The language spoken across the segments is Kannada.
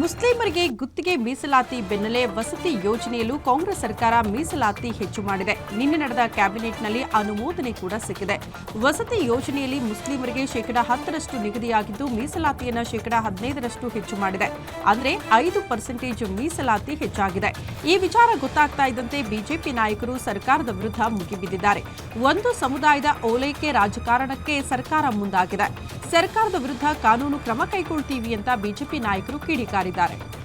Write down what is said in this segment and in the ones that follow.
ಮುಸ್ಲಿಮರಿಗೆ ಗುತ್ತಿಗೆ ಮೀಸಲಾತಿ ಬೆನ್ನಲ್ಲೇ ವಸತಿ ಯೋಜನೆಯಲ್ಲೂ ಕಾಂಗ್ರೆಸ್ ಸರ್ಕಾರ ಮೀಸಲಾತಿ ಹೆಚ್ಚು ಮಾಡಿದೆ. ನಿನ್ನೆ ನಡೆದ ಕ್ಯಾಬಿನೆಟ್ನಲ್ಲಿ ಅನುಮೋದನೆ ಕೂಡ ಸಿಕ್ಕಿದೆ. ವಸತಿ ಯೋಜನೆಯಲ್ಲಿ ಮುಸ್ಲಿಮರಿಗೆ ಶೇಕಡಾ ಹತ್ತರಷ್ಟು ನಿಗದಿಯಾಗಿದ್ದು, ಮೀಸಲಾತಿಯನ್ನು ಶೇಕಡಾ ಹದಿನೈದರಷ್ಟು ಹೆಚ್ಚು ಮಾಡಿದೆ. ಅಂದರೆ ಐದು ಪರ್ಸೆಂಟೇಜ್ ಮೀಸಲಾತಿ ಹೆಚ್ಚಾಗಿದೆ. ಈ ವಿಚಾರ ಗೊತ್ತಾಗ್ತಾ ಇದ್ದಂತೆ ಬಿಜೆಪಿ ನಾಯಕರು ಸರ್ಕಾರದ ವಿರುದ್ಧ ಮುಗಿಬಿದ್ದಿದ್ದಾರೆ. ಒಂದು ಸಮುದಾಯದ ಓಲೈಕೆ ರಾಜಕಾರಣಕ್ಕೆ ಸರ್ಕಾರ ಮುಂದಾಗಿದೆ. ಸರ್ಕಾರದ ವಿರುದ್ಧ ಕಾನೂನು ಕ್ರಮ ಕೈಗೊಳ್ತೀವಿ ಅಂತ ಬಿಜೆಪಿ ನಾಯಕರು ಕಿಡಿಕಾರಿದ್ದಾರೆ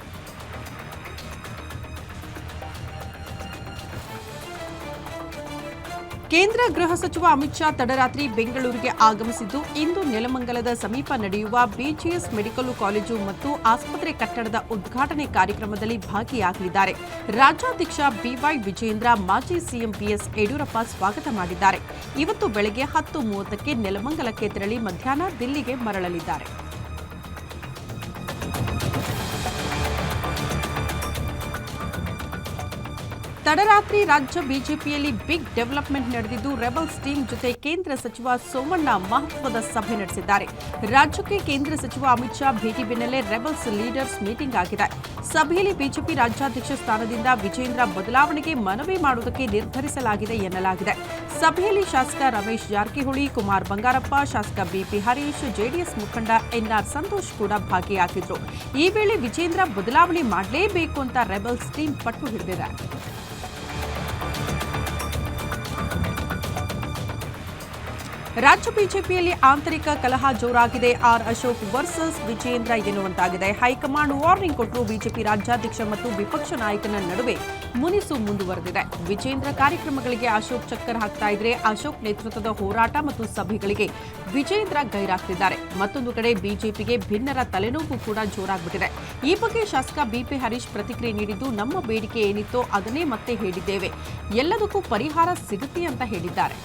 ಕೇಂದ್ರ ಗೃಹ ಸಚಿವ ಅಮಿತ್ ಶಾ ತಡರಾತ್ರಿ ಬೆಂಗಳೂರಿಗೆ ಆಗಮಿಸಿದ್ದು, ಇಂದು ನೆಲಮಂಗಲದ ಸಮೀಪ ನಡೆಯುವ ಬಿಜಿಎಸ್ ಮೆಡಿಕಲ್ ಕಾಲೇಜು ಮತ್ತು ಆಸ್ಪತ್ರೆ ಕಟ್ಟಡದ ಉದ್ಘಾಟನೆ ಕಾರ್ಯಕ್ರಮದಲ್ಲಿ ಭಾಗಿಯಾಗಲಿದ್ದಾರೆ. ರಾಜ್ಯಾಧ್ಯಕ್ಷ ಬಿವೈ ವಿಜೇಂದ್ರ ಮಾಜಿ ಸಿಎಂ ಬಿಎಸ್ ಯಡಿಯೂರಪ್ಪ ಸ್ವಾಗತ ಮಾಡಿದ್ದಾರೆ. ಇವತ್ತು ಬೆಳಗ್ಗೆ ಹತ್ತು ಮೂವತ್ತಕ್ಕೆ ನೆಲಮಂಗಲಕ್ಕೆ ತೆರಳಿ ಮಧ್ಯಾಹ್ನ ದಿಲ್ಲಿಗೆ ಮರಳಲಿದ್ದಾರೆ. ತಡರಾತ್ರಿ ರಾಜ್ಯ ಬಿಜೆಪಿಯಲ್ಲಿ ಬಿಗ್ ಡೆವಲಪ್ಮೆಂಟ್ ನಡೆದಿದ್ದು ರೆಬಲ್ಸ್ ಟೀಮ್ ಜೊತೆ ಕೇಂದ್ರ ಸಚಿವ ಸೋಮಣ್ಣ ಮಹತ್ವದ ಸಭೆ ನಡೆಸಿದ್ದಾರೆ. ರಾಜ್ಯಕ್ಕೆ ಕೇಂದ್ರ ಸಚಿವ ಅಮಿತ್ ಶಾ ಭೇಟಿ ಬೆನ್ನಲ್ಲೇ ರೆಬಲ್ಸ್ ಲೀಡರ್ಸ್ ಮೀಟಿಂಗ್ ಆಗಿದೆ. ಸಭೆಯಲ್ಲಿ ಬಿಜೆಪಿ ರಾಜ್ಯಾಧ್ಯಕ್ಷ ಸ್ಥಾನದಿಂದ ವಿಜೇಂದ್ರ ಬದಲಾವಣೆಗೆ ಮನವಿ ಮಾಡುವುದಕ್ಕೆ ನಿರ್ಧರಿಸಲಾಗಿದೆ ಎನ್ನಲಾಗಿದೆ. ಸಭೆಯಲ್ಲಿ ಶಾಸಕ ರಮೇಶ್ ಜಾರಕಿಹೊಳಿ, ಕುಮಾರ್ ಬಂಗಾರಪ್ಪ, ಶಾಸಕ ಬಿಪಿ ಹರೀಶ್, ಜೆಡಿಎಸ್ ಮುಖಂಡ ಎನ್ಆರ್ ಸಂತೋಷ್ ಕೂಡ ಭಾಗಿಯಾಗಿದ್ದರು ಈ ವೇಳೆ ವಿಜೇಂದ್ರ ಬದಲಾವಣೆ ಮಾಡಲೇಬೇಕು ಅಂತ ರೆಬಲ್ಸ್ ಟೀಮ್ ಪಟ್ಟು ಹಿಡಿದಿದೆ. ರಾಜ್ಯ ಬಿಜೆಪಿಯಲ್ಲಿ ಆಂತರಿಕ ಕಲಹ ಜೋರಾಗಿದೆ. ಆರ್ ಅಶೋಕ್ ವರ್ಸಸ್ ವಿಜೇಂದ್ರ ಎನ್ನುವಂತಾಗಿದೆ. ಹೈಕಮಾಂಡ್ ವಾರ್ನಿಂಗ್ ಕೊಟ್ಟರು ಬಿಜೆಪಿ ರಾಜ್ಯಾಧ್ಯಕ್ಷ ಮತ್ತು ವಿಪಕ್ಷ ನಾಯಕನ ನಡುವೆ ಮುನಿಸು ಮುಂದುವರೆದಿದೆ. ವಿಜೇಂದ್ರ ಕಾರ್ಯಕ್ರಮಗಳಿಗೆ ಅಶೋಕ್ ಚಕ್ಕರ್ ಹಾಕ್ತಾ ಇದ್ರೆ ಅಶೋಕ್ ನೇತೃತ್ವದ ಹೋರಾಟ ಮತ್ತು ಸಭೆಗಳಿಗೆ ವಿಜೇಂದ್ರ ಗೈರಾಗ್ತಿದ್ದಾರೆ. ಮತ್ತೊಂದು ಕಡೆ ಬಿಜೆಪಿಗೆ ಭಿನ್ನರ ತಲೆನೋವು ಕೂಡ ಜೋರಾಗ್ಬಿಟ್ಟಿದೆ. ಈ ಬಗ್ಗೆ ಶಾಸಕ ಬಿಪಿ ಹರೀಶ್ ಪ್ರತಿಕ್ರಿಯೆ ನೀಡಿದ್ದು, ನಮ್ಮ ಬೇಡಿಕೆ ಏನಿತ್ತೋ ಅದನ್ನೇ ಮತ್ತೆ ಹೇಳಿದ್ದೇವೆ. ಎಲ್ಲದಕ್ಕೂ ಪರಿಹಾರ ಸಿಗುತ್ತೆ ಅಂತ ಹೇಳಿದ್ದಾರೆ.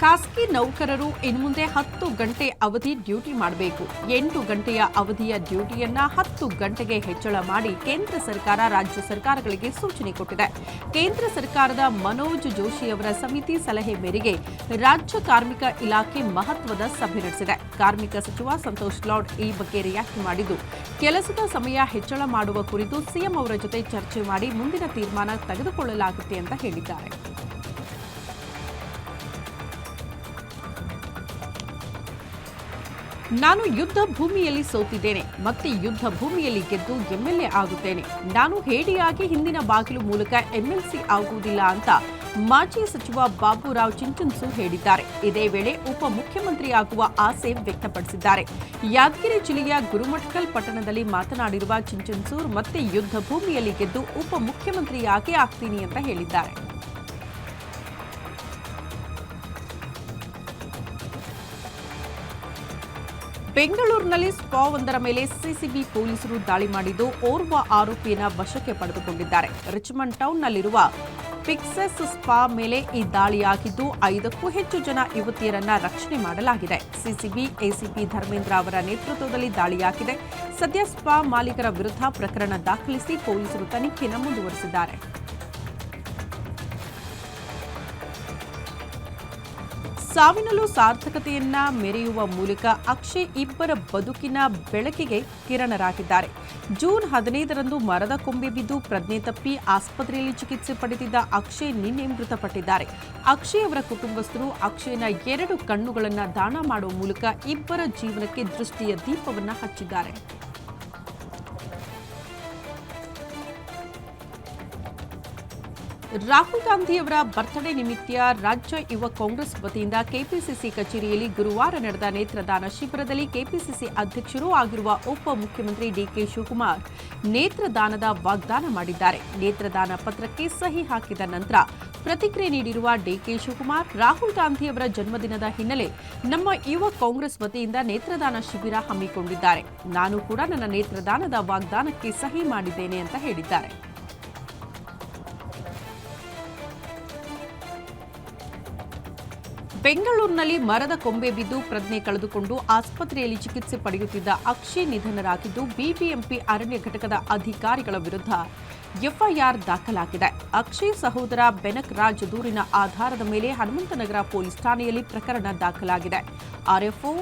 ಖಾಸಗಿ ನೌಕರರು ಇನ್ಮುಂದೆ ಹತ್ತು ಗಂಟೆ ಅವಧಿ ಡ್ಯೂಟಿ ಮಾಡಬೇಕು. ಎಂಟು ಗಂಟೆಯ ಅವಧಿಯ ಡ್ಯೂಟಿಯನ್ನ ಹತ್ತು ಗಂಟೆಗೆ ಹೆಚ್ಚಳ ಮಾಡಿ ಕೇಂದ್ರ ಸರ್ಕಾರ ರಾಜ್ಯ ಸರ್ಕಾರಗಳಿಗೆ ಸೂಚನೆ ಕೊಟ್ಟಿದೆ. ಕೇಂದ್ರ ಸರ್ಕಾರದ ಮನೋಜ್ ಜೋಶಿ ಅವರ ಸಮಿತಿ ಸಲಹೆ ಮೇರೆಗೆ ರಾಜ್ಯ ಕಾರ್ಮಿಕ ಇಲಾಖೆ ಮಹತ್ವದ ಸಭೆ ನಡೆಸಿದೆ. ಕಾರ್ಮಿಕ ಸಚಿವ ಸಂತೋಷ್ ಲಾಡ್ ಈ ಬಗ್ಗೆ ರಿಯಾಕ್ಟ್ ಮಾಡಿದ್ದು, ಕೆಲಸದ ಸಮಯ ಹೆಚ್ಚಳ ಮಾಡುವ ಕುರಿತು ಸಿಎಂ ಅವರ ಜೊತೆ ಚರ್ಚೆ ಮಾಡಿ ಮುಂದಿನ ತೀರ್ಮಾನ ತೆಗೆದುಕೊಳ್ಳಲಾಗುತ್ತೆ ಅಂತ ಹೇಳಿದ್ದಾರೆ. ನಾನು ಯುದ್ಧ ಭೂಮಿಯಲ್ಲಿ ಸೋತಿದ್ದೇನೆ, ಮತ್ತೆ ಯುದ್ಧ ಭೂಮಿಯಲ್ಲಿ ಗೆದ್ದು ಎಂಎಲ್ಎ ಆಗುತ್ತೇನೆ. ನಾನು ಹೇಡಿಯಾಗಿ ಹಿಂದಿನ ಬಾಗಿಲು ಮೂಲಕ ಎಂಎಲ್ಸಿ ಆಗುವುದಿಲ್ಲ ಅಂತ ಮಾಜಿ ಸಚಿವ ಬಾಬುರಾವ್ ಚಿಂಚನ್ಸು ಹೇಳಿದ್ದಾರೆ. ಇದೇ ವೇಳೆ ಉಪ ಮುಖ್ಯಮಂತ್ರಿಯಾಗುವ ಆಸೆ ವ್ಯಕ್ತಪಡಿಸಿದ್ದಾರೆ. ಯಾದಗಿರಿ ಜಿಲ್ಲೆಯ ಗುರುಮಠಕಲ್ ಪಟ್ಟಣದಲ್ಲಿ ಮಾತನಾಡಿರುವ ಚಿಂಚನ್ಸೂರ್ ಮತ್ತೆ ಯುದ್ಧ ಭೂಮಿಯಲ್ಲಿ ಗೆದ್ದು ಉಪ ಮುಖ್ಯಮಂತ್ರಿಯಾಗೇ ಆಗ್ತೀನಿ ಅಂತ ಹೇಳಿದ್ದಾರೆ. ಬೆಂಗಳೂರಿನಲ್ಲಿ ಸ್ಪಾ ಒಂದರ ಮೇಲೆ ಸಿಸಿಬಿ ಪೊಲೀಸರು ದಾಳಿ ಮಾಡಿದ್ದು ಓರ್ವ ಆರೋಪಿಯನ್ನ ವಶಕ್ಕೆ ಪಡೆದುಕೊಂಡಿದ್ದಾರೆ. ರಿಚ್ಮಂಡ್ ಟೌನ್ನಲ್ಲಿರುವ ಪಿಕ್ಸೆಸ್ ಸ್ಪಾ ಮೇಲೆ ಈ ದಾಳಿಯಾಗಿದ್ದು ಐದಕ್ಕೂ ಹೆಚ್ಚು ಜನ ಯುವತಿಯರನ್ನ ರಕ್ಷಣೆ ಮಾಡಲಾಗಿದೆ. ಸಿಸಿಬಿ ಎಸಿಪಿ ಧರ್ಮೇಂದ್ರ ಅವರ ನೇತೃತ್ವದಲ್ಲಿ ದಾಳಿಯಾಗಿದೆ. ಸದ್ಯ ಸ್ಪಾ ಮಾಲೀಕರ ವಿರುದ್ಧ ಪ್ರಕರಣ ದಾಖಲಿಸಿ ಪೊಲೀಸರು ತನಿಖೆಯನ್ನು ಮುಂದುವರೆಸಿದ್ದಾರೆ. ಸಾವಿನಲ್ಲೂ ಸಾರ್ಥಕತೆಯನ್ನ ಮೆರೆಯುವ ಮೂಲಕ ಅಕ್ಷಯ್ ಇಬ್ಬರ ಬದುಕಿನ ಬೆಳಕಿಗೆ ಕಿರಣರಾಗಿದ್ದಾರೆ. ಜೂನ್ ಹದಿನೈದರಂದು ಮರದ ಕೊಂಬೆ ಬಿದ್ದು ಪ್ರಜ್ಞೆ ತಪ್ಪಿ ಆಸ್ಪತ್ರೆಯಲ್ಲಿ ಚಿಕಿತ್ಸೆ ಪಡೆದಿದ್ದ ಅಕ್ಷಯ್ ನಿನ್ನೆ ಮೃತಪಟ್ಟಿದ್ದಾರೆ. ಅಕ್ಷಯ್ ಅವರ ಕುಟುಂಬಸ್ಥರು ಅಕ್ಷಯ್ನ ಎರಡು ಕಣ್ಣುಗಳನ್ನು ದಾನ ಮಾಡುವ ಮೂಲಕ ಇಬ್ಬರ ಜೀವನಕ್ಕೆ ದೃಷ್ಟಿಯ ದೀಪವನ್ನು ಹಚ್ಚಿದ್ದಾರೆ. ರಾಹುಲ್ ಗಾಂಧಿಯವರ ಬರ್ತ್ಡೇ ನಿಮಿತ್ತ ರಾಜ್ಯ ಯುವ ಕಾಂಗ್ರೆಸ್ ವತಿಯಿಂದ ಕೆಪಿಸಿಸಿ ಕಚೇರಿಯಲ್ಲಿ ಗುರುವಾರ ನಡೆದ ನೇತ್ರದಾನ ಶಿಬಿರದಲ್ಲಿ ಕೆಪಿಸಿಸಿ ಅಧ್ಯಕ್ಷರೂ ಆಗಿರುವ ಉಪ ಮುಖ್ಯಮಂತ್ರಿ ಡಿಕೆ ಶಿವಕುಮಾರ್ ನೇತ್ರದಾನದ ವಾಗ್ದಾನ ಮಾಡಿದ್ದಾರೆ. ನೇತ್ರದಾನ ಪತ್ರಕ್ಕೆ ಸಹಿ ಹಾಕಿದ ನಂತರ ಪ್ರತಿಕ್ರಿಯೆ ನೀಡಿರುವ ಡಿಕೆ ಶಿವಕುಮಾರ್, ರಾಹುಲ್ ಗಾಂಧಿಯವರ ಜನ್ಮದಿನದ ಹಿನ್ನೆಲೆ ನಮ್ಮ ಯುವ ಕಾಂಗ್ರೆಸ್ ವತಿಯಿಂದ ನೇತ್ರದಾನ ಶಿಬಿರ ಹಮ್ಮಿಕೊಂಡಿದ್ದಾರೆ. ನಾನು ಕೂಡ ನನ್ನ ನೇತ್ರದಾನದ ವಾಗ್ದಾನಕ್ಕೆ ಸಹಿ ಮಾಡಿದ್ದೇನೆ ಅಂತ ಹೇಳಿದ್ದಾರೆ. ಬೆಂಗಳೂರಿನಲ್ಲಿ ಮರದ ಕೊಂಬೆ ಬಿದ್ದು ಪ್ರಜ್ಞೆ ಕಳೆದುಕೊಂಡು ಆಸ್ಪತ್ರೆಯಲ್ಲಿ ಚಿಕಿತ್ಸೆ ಪಡೆಯುತ್ತಿದ್ದ ಅಕ್ಷಯ್ ನಿಧನರಾಗಿದ್ದು ಬಿಬಿಎಂಪಿ ಅರಣ್ಯ ಘಟಕದ ಅಧಿಕಾರಿಗಳ ವಿರುದ್ಧ ಎಫ್ಐಆರ್ ದಾಖಲಾಗಿದೆ. ಅಕ್ಷಯ್ ಸಹೋದರ ಬೆನಕ್ ರಾಜ್ ದೂರಿನ ಆಧಾರದ ಮೇಲೆ ಹನುಮಂತನಗರ ಪೊಲೀಸ್ ಠಾಣೆಯಲ್ಲಿ ಪ್ರಕರಣ ದಾಖಲಾಗಿದೆ. ಆರ್ಎಫ್ಒ,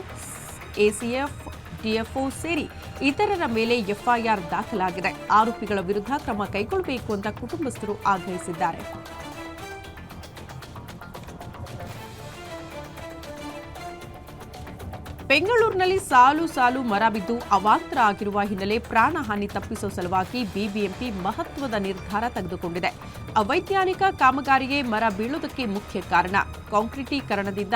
ಎಸಿಎಫ್, ಡಿಎಫ್ಒ ಸೇರಿ ಇತರರ ಮೇಲೆ ಎಫ್ಐಆರ್ ದಾಖಲಾಗಿದೆ. ಆರೋಪಿಗಳ ವಿರುದ್ಧ ಕ್ರಮ ಕೈಗೊಳ್ಳಬೇಕು ಅಂತ ಕುಟುಂಬಸ್ಥರು ಆಗ್ರಹಿಸಿದ್ದಾರೆ. ಬೆಂಗಳೂರಿನಲ್ಲಿ ಸಾಲು ಸಾಲು ಮರ ಬಿದ್ದು ಅವಾಂತರ ಆಗಿರುವ ಹಿನ್ನೆಲೆ ಪ್ರಾಣಹಾನಿ ತಪ್ಪಿಸುವ ಸಲುವಾಗಿ ಬಿಬಿಎಂಪಿ ಮಹತ್ವದ ನಿರ್ಧಾರ ತೆಗೆದುಕೊಂಡಿದೆ. ಅವೈಜ್ಞಾನಿಕ ಕಾಮಗಾರಿಗೆ ಮರ ಬೀಳುವುದಕ್ಕೆ ಮುಖ್ಯ ಕಾರಣ. ಕಾಂಕ್ರೀಟೀಕರಣದಿಂದ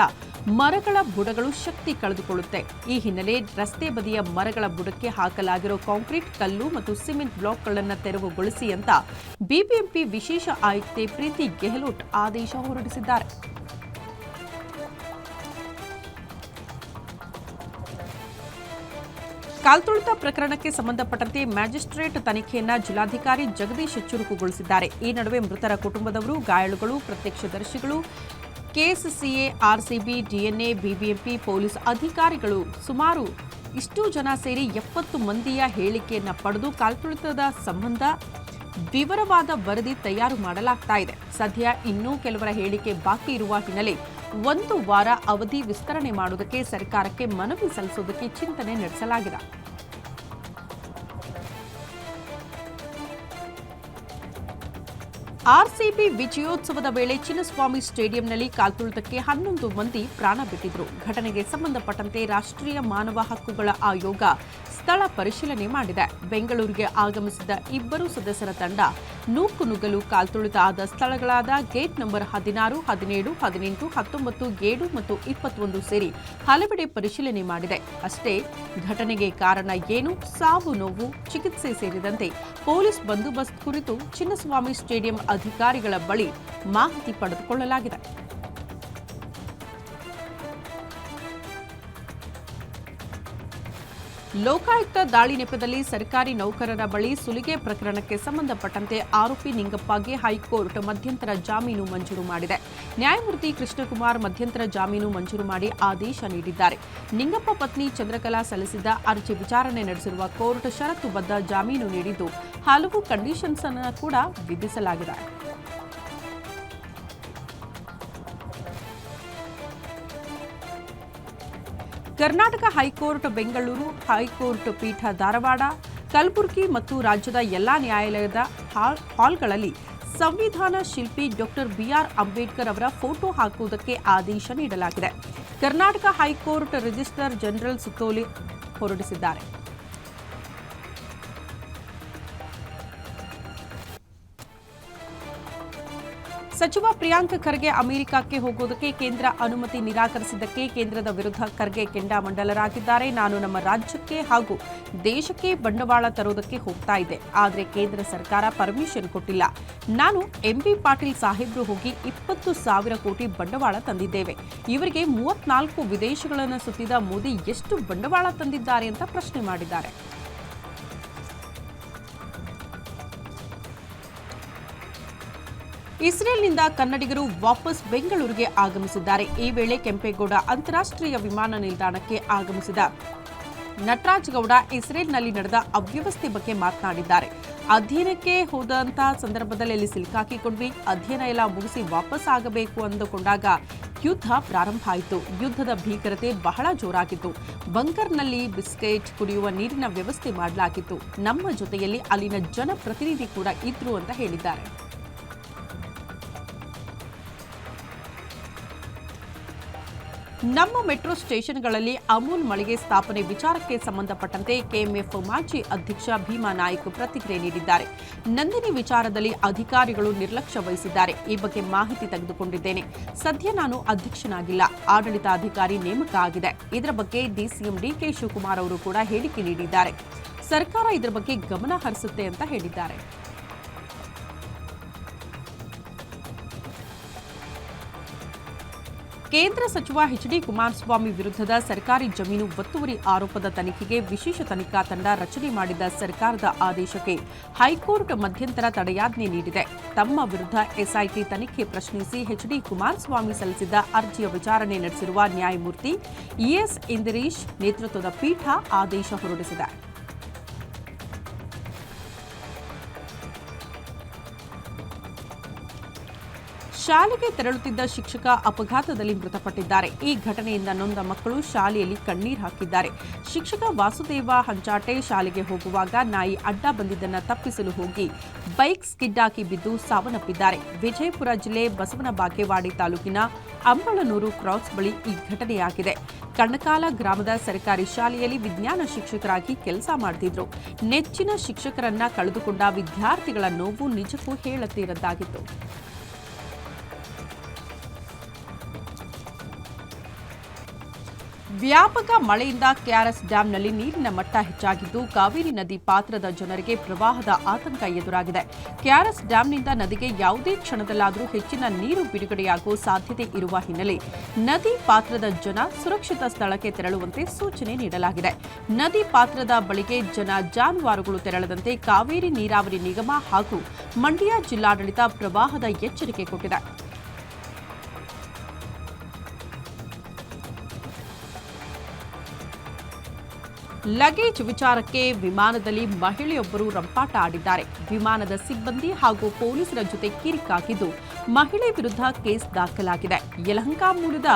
ಮರಗಳ ಬುಡಗಳು ಶಕ್ತಿ ಕಳೆದುಕೊಳ್ಳುತ್ತೆ. ಈ ಹಿನ್ನೆಲೆ ರಸ್ತೆ ಬದಿಯ ಮರಗಳ ಬುಡಕ್ಕೆ ಹಾಕಲಾಗಿರೋ ಕಾಂಕ್ರೀಟ್, ಕಲ್ಲು ಮತ್ತು ಸಿಮೆಂಟ್ ಬ್ಲಾಕ್ಗಳನ್ನು ತೆರವುಗೊಳಿಸಿ ಅಂತ ಬಿಬಿಎಂಪಿ ವಿಶೇಷ ಆಯುಕ್ತೆ ಪ್ರೀತಿ ಗೆಹ್ಲೋಟ್ ಆದೇಶ ಹೊರಡಿಸಿದ್ದಾರೆ. ಕಾಲ್ತುಳಿತ ಪ್ರಕರಣಕ್ಕೆ ಸಂಬಂಧಪಟ್ಟಂತೆ ಮ್ಯಾಜಿಸ್ಟ್ರೇಟ್ ತನಿಖೆಯನ್ನ ಜಿಲ್ಲಾಧಿಕಾರಿ ಜಗದೀಶ್ ಚುರುಕುಗೊಳಿಸಿದ್ದಾರೆ. ಈ ನಡುವೆ ಮೃತರ ಕುಟುಂಬದವರು, ಗಾಯಾಳುಗಳು ಪ್ರತ್ಯಕ್ಷದರ್ಶಿಗಳು KSCA, RCB, DNA, BBMP police ಅಧಿಕಾರಿಗಳು ಸುಮಾರು ಇಷ್ಟು ಜನ ಸೇರಿ ಎಪ್ಪತ್ತು ಮಂದಿಯ ಹೇಳಿಕೆಯನ್ನ ಪಡೆದು ಕಾಲ್ತುಳಿತದ ಸಂಬಂಧ ವಿವರವಾದ ವರದಿ ತಯಾರು ಮಾಡಲಾಗ್ತಾ ಇದೆ. ಸದ್ಯ ಇನ್ನೂ ಕೆಲವರ ಹೇಳಿಕೆ ಬಾಕಿ ಇರುವ ಹಿನ್ನೆಲೆ ಒಂದು ವಾರ ಅವಧಿ ವಿಸ್ತರಣೆ ಮಾಡುವುದಕ್ಕೆ ಸರ್ಕಾರಕ್ಕೆ ಮನವಿ ಸಲ್ಲಿಸುವುದಕ್ಕೆ ಚಿಂತನೆ ನಡೆಸಲಾಗಿದೆ. ಆರ್ಸಿಬಿ ವಿಜಯೋತ್ಸವದ ವೇಳೆ ಚಿನ್ನಸ್ವಾಮಿ ಸ್ಟೇಡಿಯಂನಲ್ಲಿ ಕಾಲ್ತುಳಿತಕ್ಕೆ ಹನ್ನೊಂದು ಮಂದಿ ಪ್ರಾಣ ಬಿಟ್ಟಿದ್ರು. ಘಟನೆಗೆ ಸಂಬಂಧಪಟ್ಟಂತೆ ರಾಷ್ಟ್ರೀಯ ಮಾನವ ಹಕ್ಕುಗಳ ಆಯೋಗ ಸ್ಥಳ ಪರಿಶೀಲನೆ ಮಾಡಿದೆ. ಬೆಂಗಳೂರಿಗೆ ಆಗಮಿಸಿದ ಇಬ್ಬರು ಸದಸ್ಯರ ತಂಡ ನೂಕು ನುಗ್ಗಲು ಕಾಲ್ತುಳಿತ ಆದ ಸ್ಥಳಗಳಾದ ಗೇಟ್ ನಂಬರ್ ಹದಿನಾರು, ಹದಿನೇಳು, ಹದಿನೆಂಟು, ಹತ್ತೊಂಬತ್ತು, ಏಳು ಮತ್ತು ಇಪ್ಪತ್ತೊಂದು ಸೇರಿ ಹಲವೆಡೆ ಪರಿಶೀಲನೆ ಮಾಡಿದೆ. ಅಷ್ಟೇ ಘಟನೆಗೆ ಕಾರಣ ಏನು? ಸಾವು ನೋವು, ಚಿಕಿತ್ಸೆ ಸೇರಿದಂತೆ ಪೊಲೀಸ್ ಬಂದೋಬಸ್ತ್ ಕುರಿತು ಚಿನ್ನಸ್ವಾಮಿ ಸ್ಟೇಡಿಯಂ ಅಧಿಕಾರಿಗಳ ಬಳಿ ಮಾಹಿತಿ ಪಡೆದುಕೊಳ್ಳಲಾಗಿದೆ. ಲೋಕಾಯುಕ್ತ ದಾಳಿ ನೆಪದಲ್ಲಿ ಸರ್ಕಾರಿ ನೌಕರರ ಬಳಿ ಸುಲಿಗೆ ಪ್ರಕರಣಕ್ಕೆ ಸಂಬಂಧಪಟ್ಟಂತೆ ಆರೋಪಿ ನಿಂಗಪ್ಪಗೆ ಹೈಕೋರ್ಟ್ ಮಧ್ಯಂತರ ಜಾಮೀನು ಮಂಜೂರು ಮಾಡಿದೆ. ನ್ಯಾಯಮೂರ್ತಿ ಕೃಷ್ಣಕುಮಾರ್ ಮಧ್ಯಂತರ ಜಾಮೀನು ಮಂಜೂರು ಮಾಡಿ ಆದೇಶ ನೀಡಿದ್ದಾರೆ. ನಿಂಗಪ್ಪ ಪತ್ನಿ ಚಂದ್ರಕಲಾ ಸಲ್ಲಿಸಿದ್ದ ಅರ್ಜಿ ವಿಚಾರಣೆ ನಡೆಸಿರುವ ಕೋರ್ಟ್ ಷರತ್ತುಬದ್ಧ ಜಾಮೀನು ನೀಡಿದ್ದು, ಹಲವು ಕಂಡೀಷನ್ಸ್ ಅನ್ನು ಕೂಡ ವಿಧಿಸಲಾಗಿದೆ. ಕರ್ನಾಟಕ ಹೈಕೋರ್ಟ್ ಬೆಂಗಳೂರು ಹೈಕೋರ್ಟ್ ಪೀಠ ಧಾರವಾಡ, ಕಲಬುರಗಿ ಮತ್ತು ರಾಜ್ಯದ ಎಲ್ಲಾ ನ್ಯಾಯಾಲಯದ ಹಾಲ್, ಹಾಲ್ಗಳಲ್ಲಿ ಸಂವಿಧಾನ ಶಿಲ್ಪಿ ಡಾಕ್ಟರ್ ಬಿಆರ್ ಅಂಬೇಡ್ಕರ್ ಅವರ ಫೋಟೋ ಹಾಕುವುದಕ್ಕೆ ಆದೇಶ ನೀಡಲಾಗಿದೆ. ಕರ್ನಾಟಕ ಹೈಕೋರ್ಟ್ ರಿಜಿಸ್ಟ್ರಾರ್ ಜನರಲ್ ಸುತ್ತೋಲೆ ಹೊರಡಿಸಿದ್ದಾರೆ. ಸಚಿವ ಪ್ರಿಯಾಂಕ್ ಖರ್ಗೆ ಅಮೆರಿಕಕ್ಕೆ ಹೋಗುವುದಕ್ಕೆ ಕೇಂದ್ರ ಅನುಮತಿ ನಿರಾಕರಿಸಿದ್ದಕ್ಕೆ ಕೇಂದ್ರದ ವಿರುದ್ಧ ಖರ್ಗೆ ಕೆಂಡಾಮಂಡಲರಾಗಿದ್ದಾರೆ ನಾನು ನಮ್ಮ ರಾಜ್ಯಕ್ಕೆ ಹಾಗೂ ದೇಶಕ್ಕೆ ಬಂಡವಾಳ ತರುವುದಕ್ಕೆ ಹೋಗ್ತಾ ಇದೆ. ಆದರೆ ಕೇಂದ್ರ ಸರ್ಕಾರ ಪರ್ಮಿಷನ್ ಕೊಟ್ಟಿಲ್ಲ. ನಾನು ಎಂಬಿ ಪಾಟೀಲ್ ಸಾಹೇಬ್ರು ಹೋಗಿ ಇಪ್ಪತ್ತು ಸಾವಿರ ಕೋಟಿ ಬಂಡವಾಳ ತಂದಿದ್ದೇವೆ. ಇವರಿಗೆ ಮೂವತ್ನಾಲ್ಕು ವಿದೇಶಗಳನ್ನು ಸುತ್ತಿದ ಮೋದಿ ಎಷ್ಟು ಬಂಡವಾಳ ತಂದಿದ್ದಾರೆ ಅಂತ ಪ್ರಶ್ನೆ ಮಾಡಿದ್ದಾರೆ. ಇಸ್ರೇಲ್ನಿಂದ ಕನ್ನಡಿಗರು ವಾಪಸ್ ಬೆಂಗಳೂರಿಗೆ ಆಗಮಿಸಿದ್ದಾರೆ. ಈ ವೇಳೆ ಕೆಂಪೇಗೌಡ ಅಂತಾರಾಷ್ಟ್ರೀಯ ವಿಮಾನ ನಿಲ್ದಾಣಕ್ಕೆ ಆಗಮಿಸಿದ. ನಟರಾಜ್ ಗೌಡ ಇಸ್ರೇಲ್ನಲ್ಲಿ ನಡೆದ ಅವ್ಯವಸ್ಥೆ ಬಗ್ಗೆ ಮಾತನಾಡಿದ್ದಾರೆ. ಅಧ್ಯಯನಕ್ಕೆ ಹೋದಂತಹ ಸಂದರ್ಭದಲ್ಲಿ ಅಲ್ಲಿ ಸಿಲುಕಾಕಿಕೊಂಡ್ವಿ ಅಧ್ಯಯನ ಎಲ್ಲ ಮುಗಿಸಿ ವಾಪಸ್ ಆಗಬೇಕು ಅಂದುಕೊಂಡಾಗ ಯುದ್ಧ ಪ್ರಾರಂಭ ಆಯಿತು. ಯುದ್ಧದ ಭೀಕರತೆ ಬಹಳ ಜೋರಾಗಿತ್ತು. ಬಂಕರ್ನಲ್ಲಿ ಬಿಸ್ಕೆಟ್ ಕುಡಿಯುವ ನೀರಿನ ವ್ಯವಸ್ಥೆ ಮಾಡಲಾಗಿತ್ತು. ನಮ್ಮ ಜೊತೆಯಲ್ಲಿ ಅಲ್ಲಿನ ಜನಪ್ರತಿನಿಧಿ ಕೂಡ ಇದ್ರು ಅಂತ ಹೇಳಿದ್ದಾರೆ. ನಮ್ಮ ಮೆಟ್ರೋ ಸ್ಟೇಷನ್ಗಳಲ್ಲಿ ಅಮೂಲ್ ಮಳಿಗೆ ಸ್ಥಾಪನೆ ವಿಚಾರಕ್ಕೆ ಸಂಬಂಧಪಟ್ಟಂತೆ ಕೆಎಂಎಫ್ ಮಾಜಿ ಅಧ್ಯಕ್ಷ ಭೀಮಾ ನಾಯಕ್ ಪ್ರತಿಕ್ರಿಯೆ ನೀಡಿದ್ದಾರೆ. ನಂದಿನಿ ವಿಚಾರದಲ್ಲಿ ಅಧಿಕಾರಿಗಳು ನಿರ್ಲಕ್ಷ್ಯ ವಹಿಸಿದ್ದಾರೆ. ಈ ಬಗ್ಗೆ ಮಾಹಿತಿ ತೆಗೆದುಕೊಂಡಿದ್ದೇನೆ. ಸದ್ಯ ನಾನು ಅಧ್ಯಕ್ಷನಾಗಿಲ್ಲ. ಆಡಳಿತಾಧಿಕಾರಿ ನೇಮಕ ಆಗಿದೆ. ಇದರ ಬಗ್ಗೆ ಡಿಸಿಎಂ ಡಿಕೆ ಶಿವಕುಮಾರ್ ಅವರು ಕೂಡ ಹೇಳಿಕೆ ನೀಡಿದ್ದಾರೆ. ಸರ್ಕಾರ ಇದರ ಬಗ್ಗೆ ಗಮನ ಹರಿಸುತ್ತೆ ಅಂತ ಹೇಳಿದ್ದಾರೆ. ಕೇಂದ್ರ ಸಚಿವ ಎಚ್ ಡಿ ಕುಮಾರಸ್ವಾಮಿ ವಿರುದ್ಧದ ಸರ್ಕಾರಿ ಜಮೀನು ಒತ್ತುವರಿ ಆರೋಪದ ತನಿಖೆಗೆ ವಿಶೇಷ ತನಿಖಾ ತಂಡ ರಚನೆ ಮಾಡಿದ ಸರ್ಕಾರದ ಆದೇಶಕ್ಕೆ ಹೈಕೋರ್ಟ್ ಮಧ್ಯಂತರ ತಡೆಯಾಜ್ಞೆ ನೀಡಿದೆ. ತಮ್ಮ ವಿರುದ್ಧ ಎಸ್ಐಟಿ ತನಿಖೆ ಪ್ರಶ್ನಿಸಿ ಎಚ್ ಡಿ ಕುಮಾರಸ್ವಾಮಿ ಸಲ್ಲಿಸಿದ್ದ ಅರ್ಜಿಯ ವಿಚಾರಣೆ ನಡೆಸಿರುವ ನ್ಯಾಯಮೂರ್ತಿ ಇಎಸ್ ಇಂದಿರೀಶ್ ನೇತೃತ್ವದ ಪೀಠ ಆದೇಶ ಹೊರಡಿಸಿದೆ. ಶಾಲೆಗೆ ತೆರಳುತ್ತಿದ್ದ ಶಿಕ್ಷಕ ಅಪಘಾತದಲ್ಲಿ ಮೃತಪಟ್ಟಿದ್ದಾರೆ. ಈ ಘಟನೆಯಿಂದ ನೊಂದ ಮಕ್ಕಳು ಶಾಲೆಯಲ್ಲಿ ಕಣ್ಣೀರು ಹಾಕಿದ್ದಾರೆ. ಶಿಕ್ಷಕ ವಾಸುದೇವ ಹಂಚಾಟೆ ಶಾಲೆಗೆ ಹೋಗುವಾಗ ನಾಯಿ ಅಡ್ಡ ಬಂದಿದ್ದನ್ನು ತಪ್ಪಿಸಲು ಹೋಗಿ ಬೈಕ್ ಸ್ಕಿಡ್ಡಾಕಿ ಬಿದ್ದು ಸಾವನ್ನಪ್ಪಿದ್ದಾರೆ. ವಿಜಯಪುರ ಜಿಲ್ಲೆ ಬಸವನ ಬಾಗೇವಾಡಿ ತಾಲೂಕಿನ ಅಂಬಳನೂರು ಕ್ರಾಸ್ ಬಳಿ ಈ ಘಟನೆಯಾಗಿದೆ. ಕಣ್ಣಕಾಲ ಗ್ರಾಮದ ಸರ್ಕಾರಿ ಶಾಲೆಯಲ್ಲಿ ವಿಜ್ಞಾನ ಶಿಕ್ಷಕರಾಗಿ ಕೆಲಸ ಮಾಡ್ತಿದ್ರು. ನೆಚ್ಚಿನ ಶಿಕ್ಷಕರನ್ನ ಕಳೆದುಕೊಂಡ ವಿದ್ಯಾರ್ಥಿಗಳ ನೋವು ನಿಜಕ್ಕೂ ಹೇಳತೀರದ್ದಾಗಿತ್ತು. ವ್ಯಾಪಕ ಮಳೆಯಿಂದ ಕೆಆರ್ಎಸ್ ಡ್ಯಾಂನಲ್ಲಿ ನೀರಿನ ಮಟ್ಟ ಹೆಚ್ಚಾಗಿದ್ದು ಕಾವೇರಿ ನದಿ ಪಾತ್ರದ ಜನರಿಗೆ ಪ್ರವಾಹದ ಆತಂಕ ಎದುರಾಗಿದೆ. ಕೆಆರ್ಎಸ್ ಡ್ಯಾಂನಿಂದ ನದಿಗೆ ಯಾವುದೇ ಕ್ಷಣದಲ್ಲಾದರೂ ಹೆಚ್ಚಿನ ನೀರು ಬಿಡುಗಡೆಯಾಗುವ ಸಾಧ್ಯತೆ ಇರುವ ಹಿನ್ನೆಲೆ ನದಿ ಪಾತ್ರದ ಜನ ಸುರಕ್ಷಿತ ಸ್ಥಳಕ್ಕೆ ತೆರಳುವಂತೆ ಸೂಚನೆ ನೀಡಲಾಗಿದೆ. ನದಿ ಪಾತ್ರದ ಬಳಿಗೆ ಜನ ಜಾನುವಾರುಗಳು ತೆರಳದಂತೆ ಕಾವೇರಿ ನೀರಾವರಿ ನಿಗಮ ಹಾಗೂ ಮಂಡ್ಯ ಜಿಲ್ಲಾಡಳಿತ ಪ್ರವಾಹದ ಎಚ್ಚರಿಕೆ ಕೊಟ್ಟಿದೆ. ಲಗೇಜ್ ವಿಚಾರಕ್ಕೆ ವಿಮಾನದಲ್ಲಿ ಮಹಿಳೆಯೊಬ್ಬರು ರಂಪಾಟ ಆಡಿದ್ದಾರೆ. ವಿಮಾನದ ಸಿಬ್ಬಂದಿ ಹಾಗೂ ಪೊಲೀಸರ ಜೊತೆ ಕಿರಿಕಾಗಿದ್ದು, ಮಹಿಳೆ ವಿರುದ್ಧ ಕೇಸ್ ದಾಖಲಾಗಿದೆ. ಯಲಹಂಕ ಮೂಲದ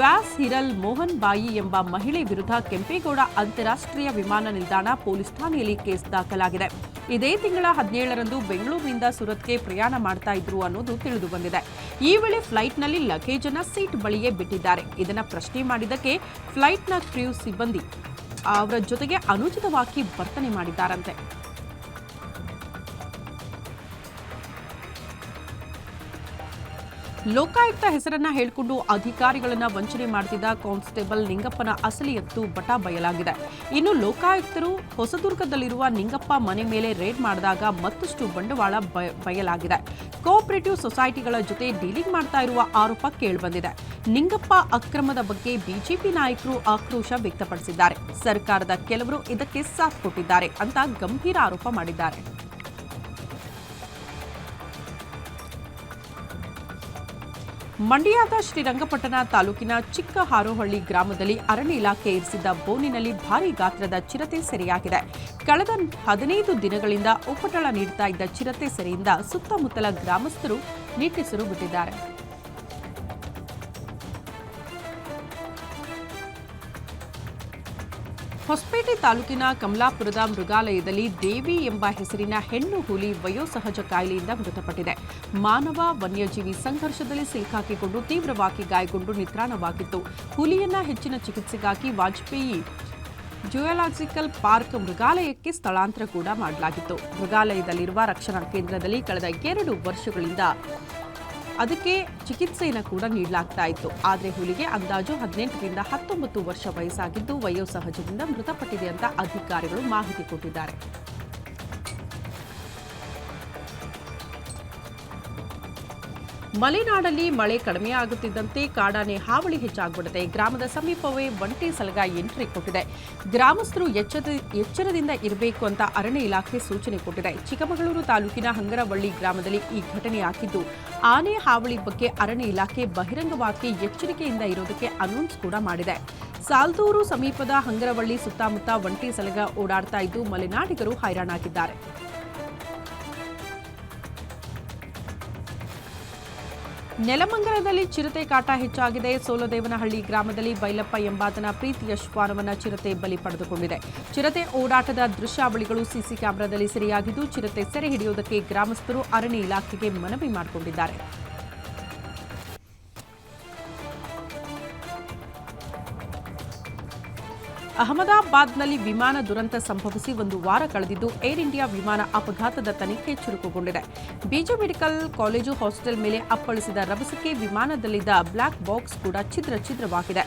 ವ್ಯಾಸ್ ಹಿರಲ್ ಮೋಹನ್ ಬಾಯಿ ಎಂಬ ಮಹಿಳೆ ವಿರುದ್ಧ ಕೆಂಪೇಗೌಡ ಅಂತಾರಾಷ್ಟ್ರೀಯ ವಿಮಾನ ನಿಲ್ದಾಣ ಪೊಲೀಸ್ ಠಾಣೆಯಲ್ಲಿ ಕೇಸ್ ದಾಖಲಾಗಿದೆ. ಇದೇ ತಿಂಗಳ ಹದಿನೇಳರಂದು ಬೆಂಗಳೂರಿನಿಂದ ಸುರತ್ಗೆ ಪ್ರಯಾಣ ಮಾಡ್ತಾ ಇದ್ರು ಅನ್ನೋದು ತಿಳಿದು ಬಂದಿದೆ ಈ ವೇಳೆ ಫ್ಲೈಟ್ನಲ್ಲಿ ಲಗೇಜ್ ಅನ್ನ ಸೀಟ್ ಬಳಿಯೇ ಬಿಟ್ಟಿದ್ದಾರೆ. ಇದನ್ನ ಪ್ರಶ್ನೆ ಮಾಡಿದ್ದಕ್ಕೆ ಫ್ಲೈಟ್ನ ಕ್ರ್ಯೂ ಸಿಬ್ಬಂದಿ ಅವರ ಜೊತೆಗೆ ಅನುಚಿತವಾಗಿ ವರ್ತನೆ ಮಾಡಿದ್ದಾರಂತೆ. ಲೋಕಾಯುಕ್ತ ಹೆಸರನ್ನ ಹೇಳಿಕೊಂಡು ಅಧಿಕಾರಿಗಳನ್ನ ವಂಚನೆ ಮಾಡುತ್ತಿದ್ದ ಕಾನ್ಸ್ಟೇಬಲ್ ನಿಂಗಪ್ಪನ ಅಸಲಿ ಎತ್ತು ಬಟ ಬಯಲಾಗಿದೆ. ಇನ್ನು ಲೋಕಾಯುಕ್ತರು ಹೊಸದುರ್ಗದಲ್ಲಿರುವ ನಿಂಗಪ್ಪ ಮನೆ ಮೇಲೆ ರೇಡ್ ಮಾಡಿದಾಗ ಮತ್ತಷ್ಟು ಬಂಡವಾಳ ಬಯ- ಬಯಲಾಗಿದೆ. ಕೋಆಪರೇಟಿವ್ ಸೊಸೈಟಿಗಳ ಜೊತೆ ಡೀಲಿಂಗ್ ಮಾಡ್ತಾ ಇರುವ ಆರೋಪ ಕೇಳಿಬಂದಿದೆ. ನಿಂಗಪ್ಪ ಅಕ್ರಮದ ಬಗ್ಗೆ ಬಿಜೆಪಿ ನಾಯಕರು ಆಕ್ರೋಶ ವ್ಯಕ್ತಪಡಿಸಿದ್ದಾರೆ. ಸರ್ಕಾರದ ಕೆಲವರು ಇದಕ್ಕೆ ಸಾಥ್ ಕೊಟ್ಟಿದ್ದಾರೆ ಅಂತ ಗಂಭೀರ ಆರೋಪ ಮಾಡಿದ್ದಾರೆ. ಮಂಡ್ಯದ ಶ್ರೀರಂಗಪಟ್ಟಣ ತಾಲೂಕಿನ ಚಿಕ್ಕ ಹಾರೋಹಳ್ಳಿ ಗ್ರಾಮದಲ್ಲಿ ಅರಣ್ಯ ಇಲಾಖೆ ಇರಿಸಿದ್ದ ಬೋನಿನಲ್ಲಿ ಭಾರೀ ಗಾತ್ರದ ಚಿರತೆ ಸೆರೆಯಾಗಿದೆ. ಕಳೆದ ಹದಿನೈದು ದಿನಗಳಿಂದ ಉಪಟಳ ನೀಡುತ್ತಾ ಇದ್ದ ಚಿರತೆ ಸೆರೆಯಿಂದ ಸುತ್ತಮುತ್ತಲ ಗ್ರಾಮಸ್ಥರು ನೀಟಿಸಿರು ಬಿಟ್ಟಿದ್ದಾರೆ. ಹೊಸಪೇಟೆ ತಾಲೂಕಿನ ಕಮಲಾಪುರದ ಮೃಗಾಲಯದಲ್ಲಿ ದೇವಿ ಎಂಬ ಹೆಸರಿನ ಹೆಣ್ಣು ಹುಲಿ ವಯೋಸಹಜ ಕಾಯಿಲೆಯಿಂದ ಮೃತಪಟ್ಟಿದೆ. ಮಾನವ ವನ್ಯಜೀವಿ ಸಂಘರ್ಷದಲ್ಲಿ ಸಿಲುಕಾಕಿಕೊಂಡು ತೀವ್ರವಾಗಿ ಗಾಯಗೊಂಡು ನಿತ್ರಾಣವಾಗಿತ್ತು. ಹುಲಿಯನ್ನ ಹೆಚ್ಚಿನ ಚಿಕಿತ್ಸೆಗಾಗಿ ವಾಜಪೇಯಿ ಜಿಯೋಲಾಜಿಕಲ್ ಪಾರ್ಕ್ ಮೃಗಾಲಯಕ್ಕೆ ಸ್ಥಳಾಂತರ ಕೂಡ ಮಾಡಲಾಗಿತ್ತು. ಮೃಗಾಲಯದಲ್ಲಿರುವ ರಕ್ಷಣಾ ಕೇಂದ್ರದಲ್ಲಿ ಕಳೆದ ಎರಡು ವರ್ಷಗಳಿಂದ ಅದಕ್ಕೆ ಚಿಕಿತ್ಸೆಯನ್ನು ಕೂಡ ನೀಡಲಾಗ್ತಾ ಇತ್ತು. ಆದರೆ ಹುಲಿಗೆ ಅಂದಾಜು ಹದಿನೆಂಟರಿಂದ ಹತ್ತೊಂಬತ್ತು ವರ್ಷ ವಯಸ್ಸಾಗಿದ್ದು ವಯೋಸಹಜದಿಂದ ಮೃತಪಟ್ಟಿದೆ ಅಂತ ಅಧಿಕಾರಿಗಳು ಮಾಹಿತಿ ಕೊಟ್ಟಿದ್ದಾರೆ. ಮಲೆನಾಡಲ್ಲಿ ಮಳೆ ಕಡಿಮೆಯಾಗುತ್ತಿದ್ದಂತೆ ಕಾಡಾನೆ ಹಾವಳಿ ಹೆಚ್ಚಾಗ್ಬಿಡುತ್ತೆ ಗ್ರಾಮದ ಸಮೀಪವೇ ಒಂಟಿ ಸಲಗ ಎಂಟ್ರಿ ಕೊಟ್ಟಿದೆ. ಗ್ರಾಮಸ್ಥರು ಎಚ್ಚರ, ಎಚ್ಚರದಿಂದ ಇರಬೇಕು ಅಂತ ಅರಣ್ಯ ಇಲಾಖೆ ಸೂಚನೆ ಕೊಟ್ಟಿದೆ. ಚಿಕ್ಕಮಗಳೂರು ತಾಲೂಕಿನ ಹಂಗರವಳ್ಳಿ ಗ್ರಾಮದಲ್ಲಿ ಈ ಘಟನೆ ಆಗಿದ್ದು, ಆನೆ ಹಾವಳಿ ಬಗ್ಗೆ ಅರಣ್ಯ ಇಲಾಖೆ ಬಹಿರಂಗವಾಗಿ ಎಚ್ಚರಿಕೆಯಿಂದ ಇರೋದಕ್ಕೆ ಅನೌನ್ಸ್ ಕೂಡ ಮಾಡಿದೆ. ಸಾಲ್ದೂರು ಸಮೀಪದ ಹಂಗರವಳ್ಳಿ ಸುತ್ತಮುತ್ತ ಒಂಟಿ ಸಲಗ ಓಡಾಡ್ತಾ ಇದ್ದು ಮಲೆನಾಡಿಗರು ಹೈರಾಣಾಗಿದ್ದಾರೆ. ನೆಲಮಂಗಲದಲ್ಲಿ ಚಿರತೆ ಕಾಟ ಹೆಚ್ಚಾಗಿದೆ. ಸೋಲದೇವನಹಳ್ಳಿ ಗ್ರಾಮದಲ್ಲಿ ಬೈಲಪ್ಪ ಎಂಬಾತನ ಪ್ರೀತಿಯ ಶ್ವಾನವನ್ನ ಚಿರತೆ ಬಲಿ ಪಡೆದುಕೊಂಡಿದೆ. ಚಿರತೆ ಓಡಾಟದ ದೃಶ್ಯಾವಳಿಗಳು ಸಿಸಿ ಕ್ಯಾಮೆರಾದಲ್ಲಿ ಸೆರೆಯಾಗಿದ್ದು, ಚಿರತೆ ಸೆರೆ ಹಿಡಿಯುವುದಕ್ಕೆ ಗ್ರಾಮಸ್ಥರು ಅರಣ್ಯ ಇಲಾಖೆಗೆ ಮನವಿ ಮಾಡಿಕೊಂಡಿದ್ದಾರೆ. ಅಹಮದಾಬಾದ್ನಲ್ಲಿ ವಿಮಾನ ದುರಂತ ಸಂಭವಿಸಿ ಒಂದು ವಾರ ಕಳೆದಿದ್ದು ಏರ್ ಇಂಡಿಯಾ ವಿಮಾನ ಅಪಘಾತದ ತನಿಖೆ ಚುರುಕುಗೊಂಡಿದೆ. ಬಿಜೆ ಮೆಡಿಕಲ್ ಕಾಲೇಜು ಹಾಸ್ಟೆಲ್ ಮೇಲೆ ಅಪ್ಪಳಿಸಿದ ರಭಸಕ್ಕೆ ವಿಮಾನದಲ್ಲಿದ್ದ ಬ್ಲಾಕ್ ಬಾಕ್ಸ್ ಕೂಡ ಛಿದ್ರ ಛಿದ್ರವಾಗಿದೆ.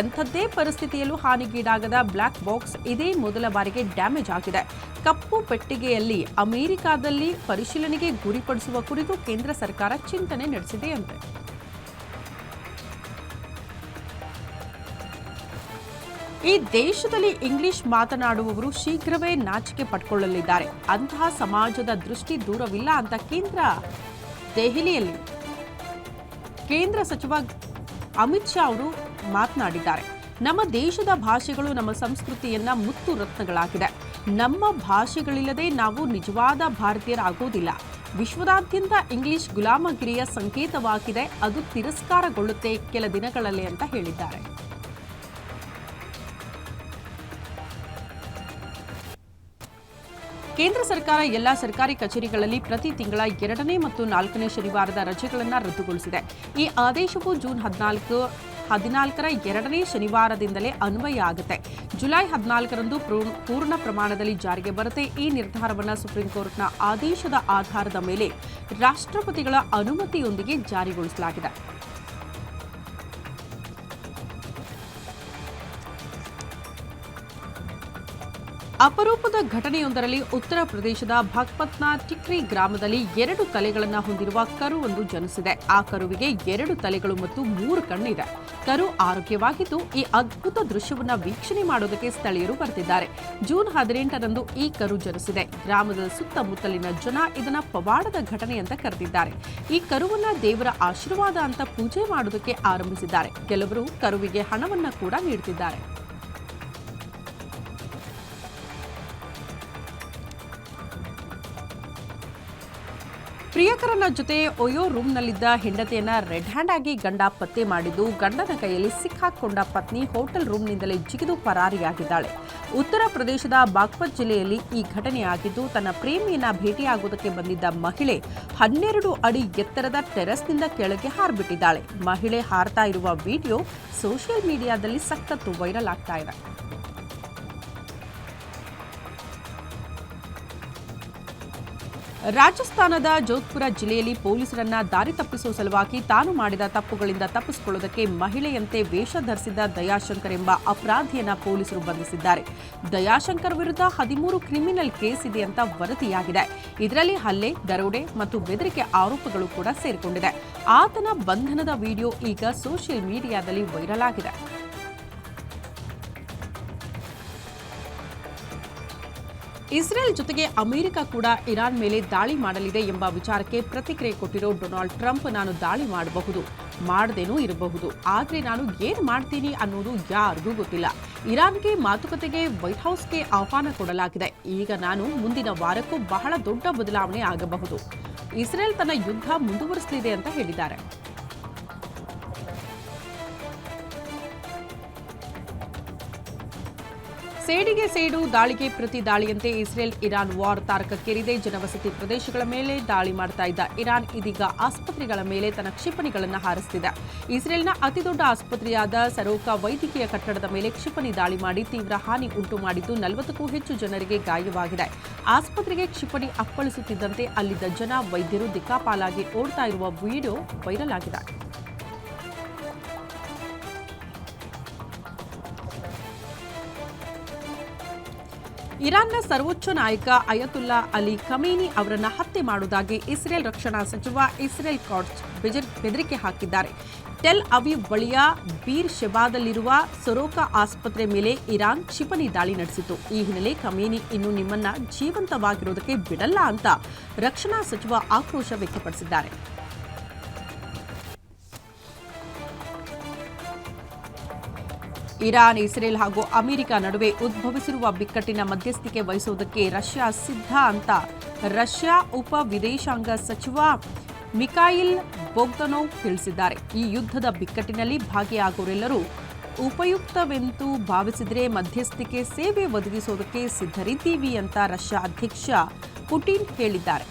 ಎಂಥದ್ದೇ ಪರಿಸ್ಥಿತಿಯಲ್ಲೂ ಹಾನಿಗೀಡಾಗದ ಬ್ಲಾಕ್ ಬಾಕ್ಸ್ ಇದೇ ಮೊದಲ ಬಾರಿಗೆ ಡ್ಯಾಮೇಜ್ ಆಗಿದೆ. ಕಪ್ಪು ಪೆಟ್ಟಿಗೆಯಲ್ಲಿ ಅಮೆರಿಕಾದಲ್ಲಿ ಪರಿಶೀಲನೆಗೆ ಗುರಿಪಡಿಸುವ ಕುರಿತು ಕೇಂದ್ರ ಸರ್ಕಾರ ಚಿಂತನೆ ನಡೆಸಿದೆಯಂತೆ ಈ ದೇಶದಲ್ಲಿ ಇಂಗ್ಲಿಷ್ ಮಾತನಾಡುವವರು ಶೀಘ್ರವೇ ನಾಚಿಕೆ ಪಡ್ಕೊಳ್ಳಲಿದ್ದಾರೆ. ಅಂತಹ ಸಮಾಜದ ದೃಷ್ಟಿ ದೂರವಿಲ್ಲ ಅಂತ ಕೇಂದ್ರ ದೆಹಲಿಯಲ್ಲಿ ಕೇಂದ್ರ ಸಚಿವ ಅಮಿತ್ ಶಾ ಅವರು ಮಾತನಾಡಿದ್ದಾರೆ. ನಮ್ಮ ದೇಶದ ಭಾಷೆಗಳು ನಮ್ಮ ಸಂಸ್ಕೃತಿಯನ್ನ ಮುತ್ತು ರತ್ನಗಳಾಗಿದೆ. ನಮ್ಮ ಭಾಷೆಗಳಿಲ್ಲದೆ ನಾವು ನಿಜವಾದ ಭಾರತೀಯರಾಗೋದಿಲ್ಲ. ವಿಶ್ವದಾದ್ಯಂತ ಇಂಗ್ಲಿಷ್ ಗುಲಾಮಗಿರಿಯ ಸಂಕೇತವಾಗಿದೆ. ಅದು ತಿರಸ್ಕಾರಗೊಳ್ಳುತ್ತೆ ಕೆಲ ದಿನಗಳಲ್ಲಿ ಅಂತ ಹೇಳಿದ್ದಾರೆ. ಕೇಂದ್ರ ಸರ್ಕಾರ ಎಲ್ಲಾ ಸರ್ಕಾರಿ ಕಚೇರಿಗಳಲ್ಲಿ ಪ್ರತಿ ತಿಂಗಳ ಎರಡನೇ ಮತ್ತು ನಾಲ್ಕನೇ ಶನಿವಾರದ ರಜೆಗಳನ್ನು ರದ್ದುಗೊಳಿಸಿದೆ. ಈ ಆದೇಶವು ಜೂನ್ ಹದಿನಾಲ್ಕು, ಹದಿನಾಲ್ಕರ ಎರಡನೇ ಶನಿವಾರದಿಂದಲೇ ಅನ್ವಯ ಆಗುತ್ತೆ. ಜುಲೈ ಹದಿನಾಲ್ಕರಂದು ಪೂರ್ಣ- ಪ್ರಮಾಣದಲ್ಲಿ ಜಾರಿಗೆ ಬರುತ್ತೆ ಈ ನಿರ್ಧಾರವನ್ನು ಸುಪ್ರೀಂ ಕೋರ್ಟ್ನ ಆದೇಶದ ಆಧಾರದ ಮೇಲೆ ರಾಷ್ಟ್ರಪತಿಗಳ ಅನುಮತಿಯೊಂದಿಗೆ ಜಾರಿಗೊಳಿಸಲಾಗಿದೆ. ಅಪರೂಪದ ಘಟನೆಯೊಂದರಲ್ಲಿ ಉತ್ತರ ಪ್ರದೇಶದ ಭಕ್ಪತ್ನ ಟಿಕ್ರಿ ಗ್ರಾಮದಲ್ಲಿ ಎರಡು ತಲೆಗಳನ್ನು ಹೊಂದಿರುವ ಕರು ಒಂದು ಜನಿಸಿದೆ. ಆ ಕರುವಿಗೆ ಎರಡು ತಲೆಗಳು ಮತ್ತು ಮೂರು ಕಣ್ಣಿದೆ. ಕರು ಆರೋಗ್ಯವಾಗಿದ್ದು ಈ ಅದ್ಭುತ ದೃಶ್ಯವನ್ನು ವೀಕ್ಷಣೆ ಮಾಡೋದಕ್ಕೆ ಸ್ಥಳೀಯರು ಬರ್ತಿದ್ದಾರೆ. ಜೂನ್ ಹದಿನೆಂಟರಂದು ಈ ಕರು ಜನಿಸಿದೆ. ಗ್ರಾಮದ ಸುತ್ತಮುತ್ತಲಿನ ಜನ ಇದನ್ನ ಪವಾಡದ ಘಟನೆ ಅಂತ ಕರೆದಿದ್ದಾರೆ. ಈ ಕರುವನ್ನ ದೇವರ ಆಶೀರ್ವಾದ ಅಂತ ಪೂಜೆ ಮಾಡೋದಕ್ಕೆ ಆರಂಭಿಸಿದ್ದಾರೆ. ಕೆಲವರು ಕರುವಿಗೆ ಹಣವನ್ನ ಕೂಡ ನೀಡುತ್ತಿದ್ದಾರೆ ಪ್ರಿಯಕರನ ಜೊತೆ ಒಯೋ ರೂಮ್ನಲ್ಲಿದ್ದ ಹೆಂಡತಿಯನ್ನ ರೆಡ್ ಹ್ಯಾಂಡ್ ಆಗಿ ಗಂಡ ಪತ್ತೆ ಮಾಡಿದ್ದು, ಗಂಡನ ಕೈಯಲ್ಲಿ ಸಿಕ್ಕಾಕೊಂಡ ಪತ್ನಿ ಹೋಟೆಲ್ ರೂಮ್ನಿಂದಲೇ ಜಿಗಿದು ಪರಾರಿಯಾಗಿದ್ದಾಳೆ. ಉತ್ತರ ಪ್ರದೇಶದ ಬಾಗ್ಪತ್ ಜಿಲ್ಲೆಯಲ್ಲಿ ಈ ಘಟನೆ ಆಗಿದ್ದು ತನ್ನ ಪ್ರೇಮಿಯನ್ನ ಭೇಟಿಯಾಗುವುದಕ್ಕೆ ಬಂದಿದ್ದ ಮಹಿಳೆ ಹನ್ನೆರಡು ಅಡಿ ಎತ್ತರದ ಟೆರೆಸ್ನಿಂದ ಕೆಳಗೆ ಹಾರ್ಬಿಟ್ಟಿದ್ದಾಳೆ. ಮಹಿಳೆ ಹಾರ್ತಾ ಇರುವ ವಿಡಿಯೋ ಸೋಷಿಯಲ್ ಮೀಡಿಯಾದಲ್ಲಿ ಸಖತ್ತು ವೈರಲ್ ಆಗ್ತಾ ಇದೆ. ರಾಜಸ್ಥಾನದ ಜೋಧ್ಪುರ ಜಿಲ್ಲೆಯಲ್ಲಿ ಪೊಲೀಸರನ್ನ ದಾರಿ ತಪ್ಪಿಸುವ ಸಲುವಾಗಿ ತಾನು ಮಾಡಿದ ತಪ್ಪುಗಳಿಂದ ತಪ್ಪಿಸಿಕೊಳ್ಳುವುದಕ್ಕೆ ಮಹಿಳೆಯಂತೆ ವೇಷ ಧರಿಸಿದ್ದ ದಯಾಶಂಕರ್ ಎಂಬ ಅಪರಾಧಿಯನ್ನ ಪೊಲೀಸರು ಬಂಧಿಸಿದ್ದಾರೆ. ದಯಾಶಂಕರ್ ವಿರುದ್ಧ ಹದಿಮೂರು ಕ್ರಿಮಿನಲ್ ಕೇಸ್ ಇದೆ ಅಂತ ವರದಿಯಾಗಿದೆ. ಇದರಲ್ಲಿ ಹಲ್ಲೆ, ದರೋಡೆ ಮತ್ತು ಬೆದರಿಕೆ ಆರೋಪಗಳು ಕೂಡ ಸೇರಿಕೊಂಡಿದೆ. ಆತನ ಬಂಧನದ ವಿಡಿಯೋ ಈಗ ಸೋಷಿಯಲ್ ಮೀಡಿಯಾದಲ್ಲಿ ವೈರಲ್ ಆಗಿದೆ. ಇಸ್ರೇಲ್ ಜೊತೆಗೆ ಅಮೆರಿಕ ಕೂಡ ಇರಾನ್ ಮೇಲೆ ದಾಳಿ ಮಾಡಲಿದೆ ಎಂಬ ವಿಚಾರಕ್ಕೆ ಪ್ರತಿಕ್ರಿಯೆ ಕೊಟ್ಟಿರೋ ಡೊನಾಲ್ಡ್ ಟ್ರಂಪ್, ನಾನು ದಾಳಿ ಮಾಡಬಹುದು, ಮಾಡದೇನೂ ಇರಬಹುದು, ಆದರೆ ನಾನು ಏನು ಮಾಡ್ತೀನಿ ಅನ್ನೋದು ಯಾರಿಗೂ ಗೊತ್ತಿಲ್ಲ. ಇರಾನ್ಗೆ ಮಾತುಕತೆಗೆ, ವೈಟ್ ಹೌಸ್ಗೆ ಆಹ್ವಾನ ಕೊಡಲಾಗಿದೆ. ಈಗ ನಾನು ಮುಂದಿನ ವಾರಕ್ಕೂ ಬಹಳ ದೊಡ್ಡ ಬದಲಾವಣೆ ಆಗಬಹುದು. ಇಸ್ರೇಲ್ ತನ್ನ ಯುದ್ಧ ಮುಂದುವರಿಸಲಿದೆ ಅಂತ ಹೇಳಿದ್ದಾರೆ. ಸೇಡಿಗೆ ಸೇಡು, ದಾಳಿಗೆ ಪ್ರತಿ ದಾಳಿಯಂತೆ ಇಸ್ರೇಲ್, ಇರಾನ್ ವಾರ್ ತಾರಕಕ್ಕೇರಿದೆ. ಜನವಸತಿ ಪ್ರದೇಶಗಳ ಮೇಲೆ ದಾಳಿ ಮಾಡ್ತಾ ಇದ್ದ ಇರಾನ್ ಇದೀಗ ಆಸ್ಪತ್ರೆಗಳ ಮೇಲೆ ತನ್ನ ಕ್ಷಿಪಣಿಗಳನ್ನು ಹಾರಿಸುತ್ತಿದೆ ಇಸ್ರೇಲ್ನ ಅತಿದೊಡ್ಡ ಆಸ್ಪತ್ರೆಯಾದ ಸರೋಕಾ ವೈದ್ಯಕೀಯ ಕಟ್ಟಡದ ಮೇಲೆ ಕ್ಷಿಪಣಿ ದಾಳಿ ಮಾಡಿ ತೀವ್ರ ಹಾನಿ ಉಂಟು ಮಾಡಿದ್ದು ನಲವತ್ತಕ್ಕೂ ಹೆಚ್ಚು ಜನರಿಗೆ ಗಾಯವಾಗಿದೆ. ಆಸ್ಪತ್ರೆಗೆ ಕ್ಷಿಪಣಿ ಅಪ್ಪಳಿಸುತ್ತಿದ್ದಂತೆ ಅಲ್ಲಿದ್ದ ಜನ ವೈದ್ಯರು ದಿಕ್ಕಾಪಾಲಾಗಿ ಓಡ್ತಾ ಇರುವ ವಿಡಿಯೋ ವೈರಲ್ ಆಗಿದೆ. ಇರಾನ್ನ ಸರ್ವೋಚ್ಚ ನಾಯಕ ಅಯತುಲ್ಲಾ ಅಲಿ ಖಮೇನಿ ಅವರನ್ನು ಹತ್ಯೆ ಮಾಡುವುದಾಗಿ ಇಸ್ರೇಲ್ ರಕ್ಷಣಾ ಸಚಿವ ಇಸ್ರೇಲ್ ಬೆಜರ್- ಬೆದರಿಕೆ ಹಾಕಿದ್ದಾರೆ. ಟೆಲ್ ಅವಿ ಬಳಿಯ ಬೀರ್ ಶೆಬಾದಲ್ಲಿರುವ ಸೊರೋಕಾ ಆಸ್ಪತ್ರೆ ಮೇಲೆ ಇರಾನ್ ಕ್ಷಿಪಣಿ ದಾಳಿ ನಡೆಸಿತು. ಈ ಹಿನ್ನೆಲೆ ಖಮೇನಿ ಇನ್ನು ನಿಮ್ಮನ್ನ ಜೀವಂತವಾಗಿರೋದಕ್ಕೆ ಬಿಡಲ್ಲ ಅಂತ ರಕ್ಷಣಾ ಸಚಿವ ಆಕ್ರೋಶ ವ್ಯಕ್ತಪಡಿಸಿದ್ದಾರೆ. ಇರಾನ್, ಇಸ್ರೇಲ್ ಹಾಗೂ ಅಮೆರಿಕ ನಡುವೆ ಉದ್ಭವಿಸಿರುವ ಬಿಕ್ಕಟ್ಟಿನ ಮಧ್ಯಸ್ಥಿಕೆ ವಹಿಸುವುದಕ್ಕೆ ರಷ್ಯಾ ಸಿದ್ಧ ಅಂತ ರಷ್ಯಾ ಉಪ ವಿದೇಶಾಂಗ ಸಚಿವ ಮಿಕಾಯಿಲ್ ಬೋಗ್ದನೋವ್ ತಿಳಿಸಿದ್ದಾರೆ. ಈ ಯುದ್ಧದ ಬಿಕ್ಕಟ್ಟಿನಲ್ಲಿ ಭಾಗಿಯಾಗುವರೆಲ್ಲರೂ ಉಪಯುಕ್ತವೆಂದು ಭಾವಿಸಿದರೆ ಮಧ್ಯಸ್ಥಿಕೆ ಸೇವೆ ಒದಗಿಸುವುದಕ್ಕೆ ಸಿದ್ಧರಿದ್ದೀವಿ ಅಂತ ರಷ್ಯಾ ಅಧ್ಯಕ್ಷ ಪುಟಿನ್ ಹೇಳಿದ್ದಾರೆ.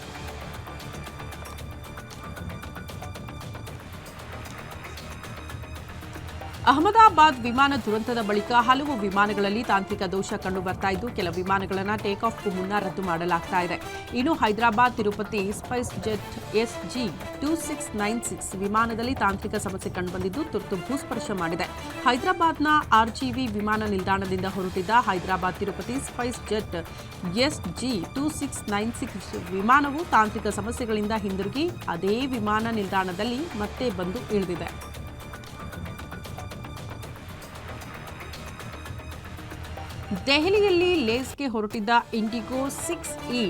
ಅಹಮದಾಬಾದ್ ವಿಮಾನ ದುರಂತದ ಬಳಿಕ ಹಲವು ವಿಮಾನಗಳಲ್ಲಿ ತಾಂತ್ರಿಕ ದೋಷ ಕಂಡು ಬರ್ತಾ ಇದ್ದು, ಕೆಲ ವಿಮಾನಗಳನ್ನು ಟೇಕ್ ಆಫ್ಗೂ ಮುನ್ನ ರದ್ದು ಮಾಡಲಾಗ್ತಾ ಇದೆ. ಇನ್ನು Hyderabad, Tirupati SpiceJet SG two six nine six ವಿಮಾನದಲ್ಲಿ ತಾಂತ್ರಿಕ ಸಮಸ್ಯೆ ಕಂಡುಬಂದಿದ್ದು, ತುರ್ತು ಭೂಸ್ಪರ್ಶ ಮಾಡಿದೆ. ಹೈದರಾಬಾದ್ನ ಆರ್ಜಿವಿ ವಿಮಾನ ನಿಲ್ದಾಣದಿಂದ ಹೊರಟಿದ್ದ Hyderabad, Tirupati SpiceJet SG two six nine six ವಿಮಾನವು ತಾಂತ್ರಿಕ ಸಮಸ್ಯೆಗಳಿಂದ ಹಿಂದಿರುಗಿ, ಅದೇ ವಿಮಾನ ನಿಲ್ದಾಣದಲ್ಲಿ ಮತ್ತೆ ಬಂದು ಇಳಿದಿದೆ. ದೆಹಲಿಯಲ್ಲಿ ಲೇಸ್ಗೆ ಹೊರಟಿದ್ದ IndiGo six E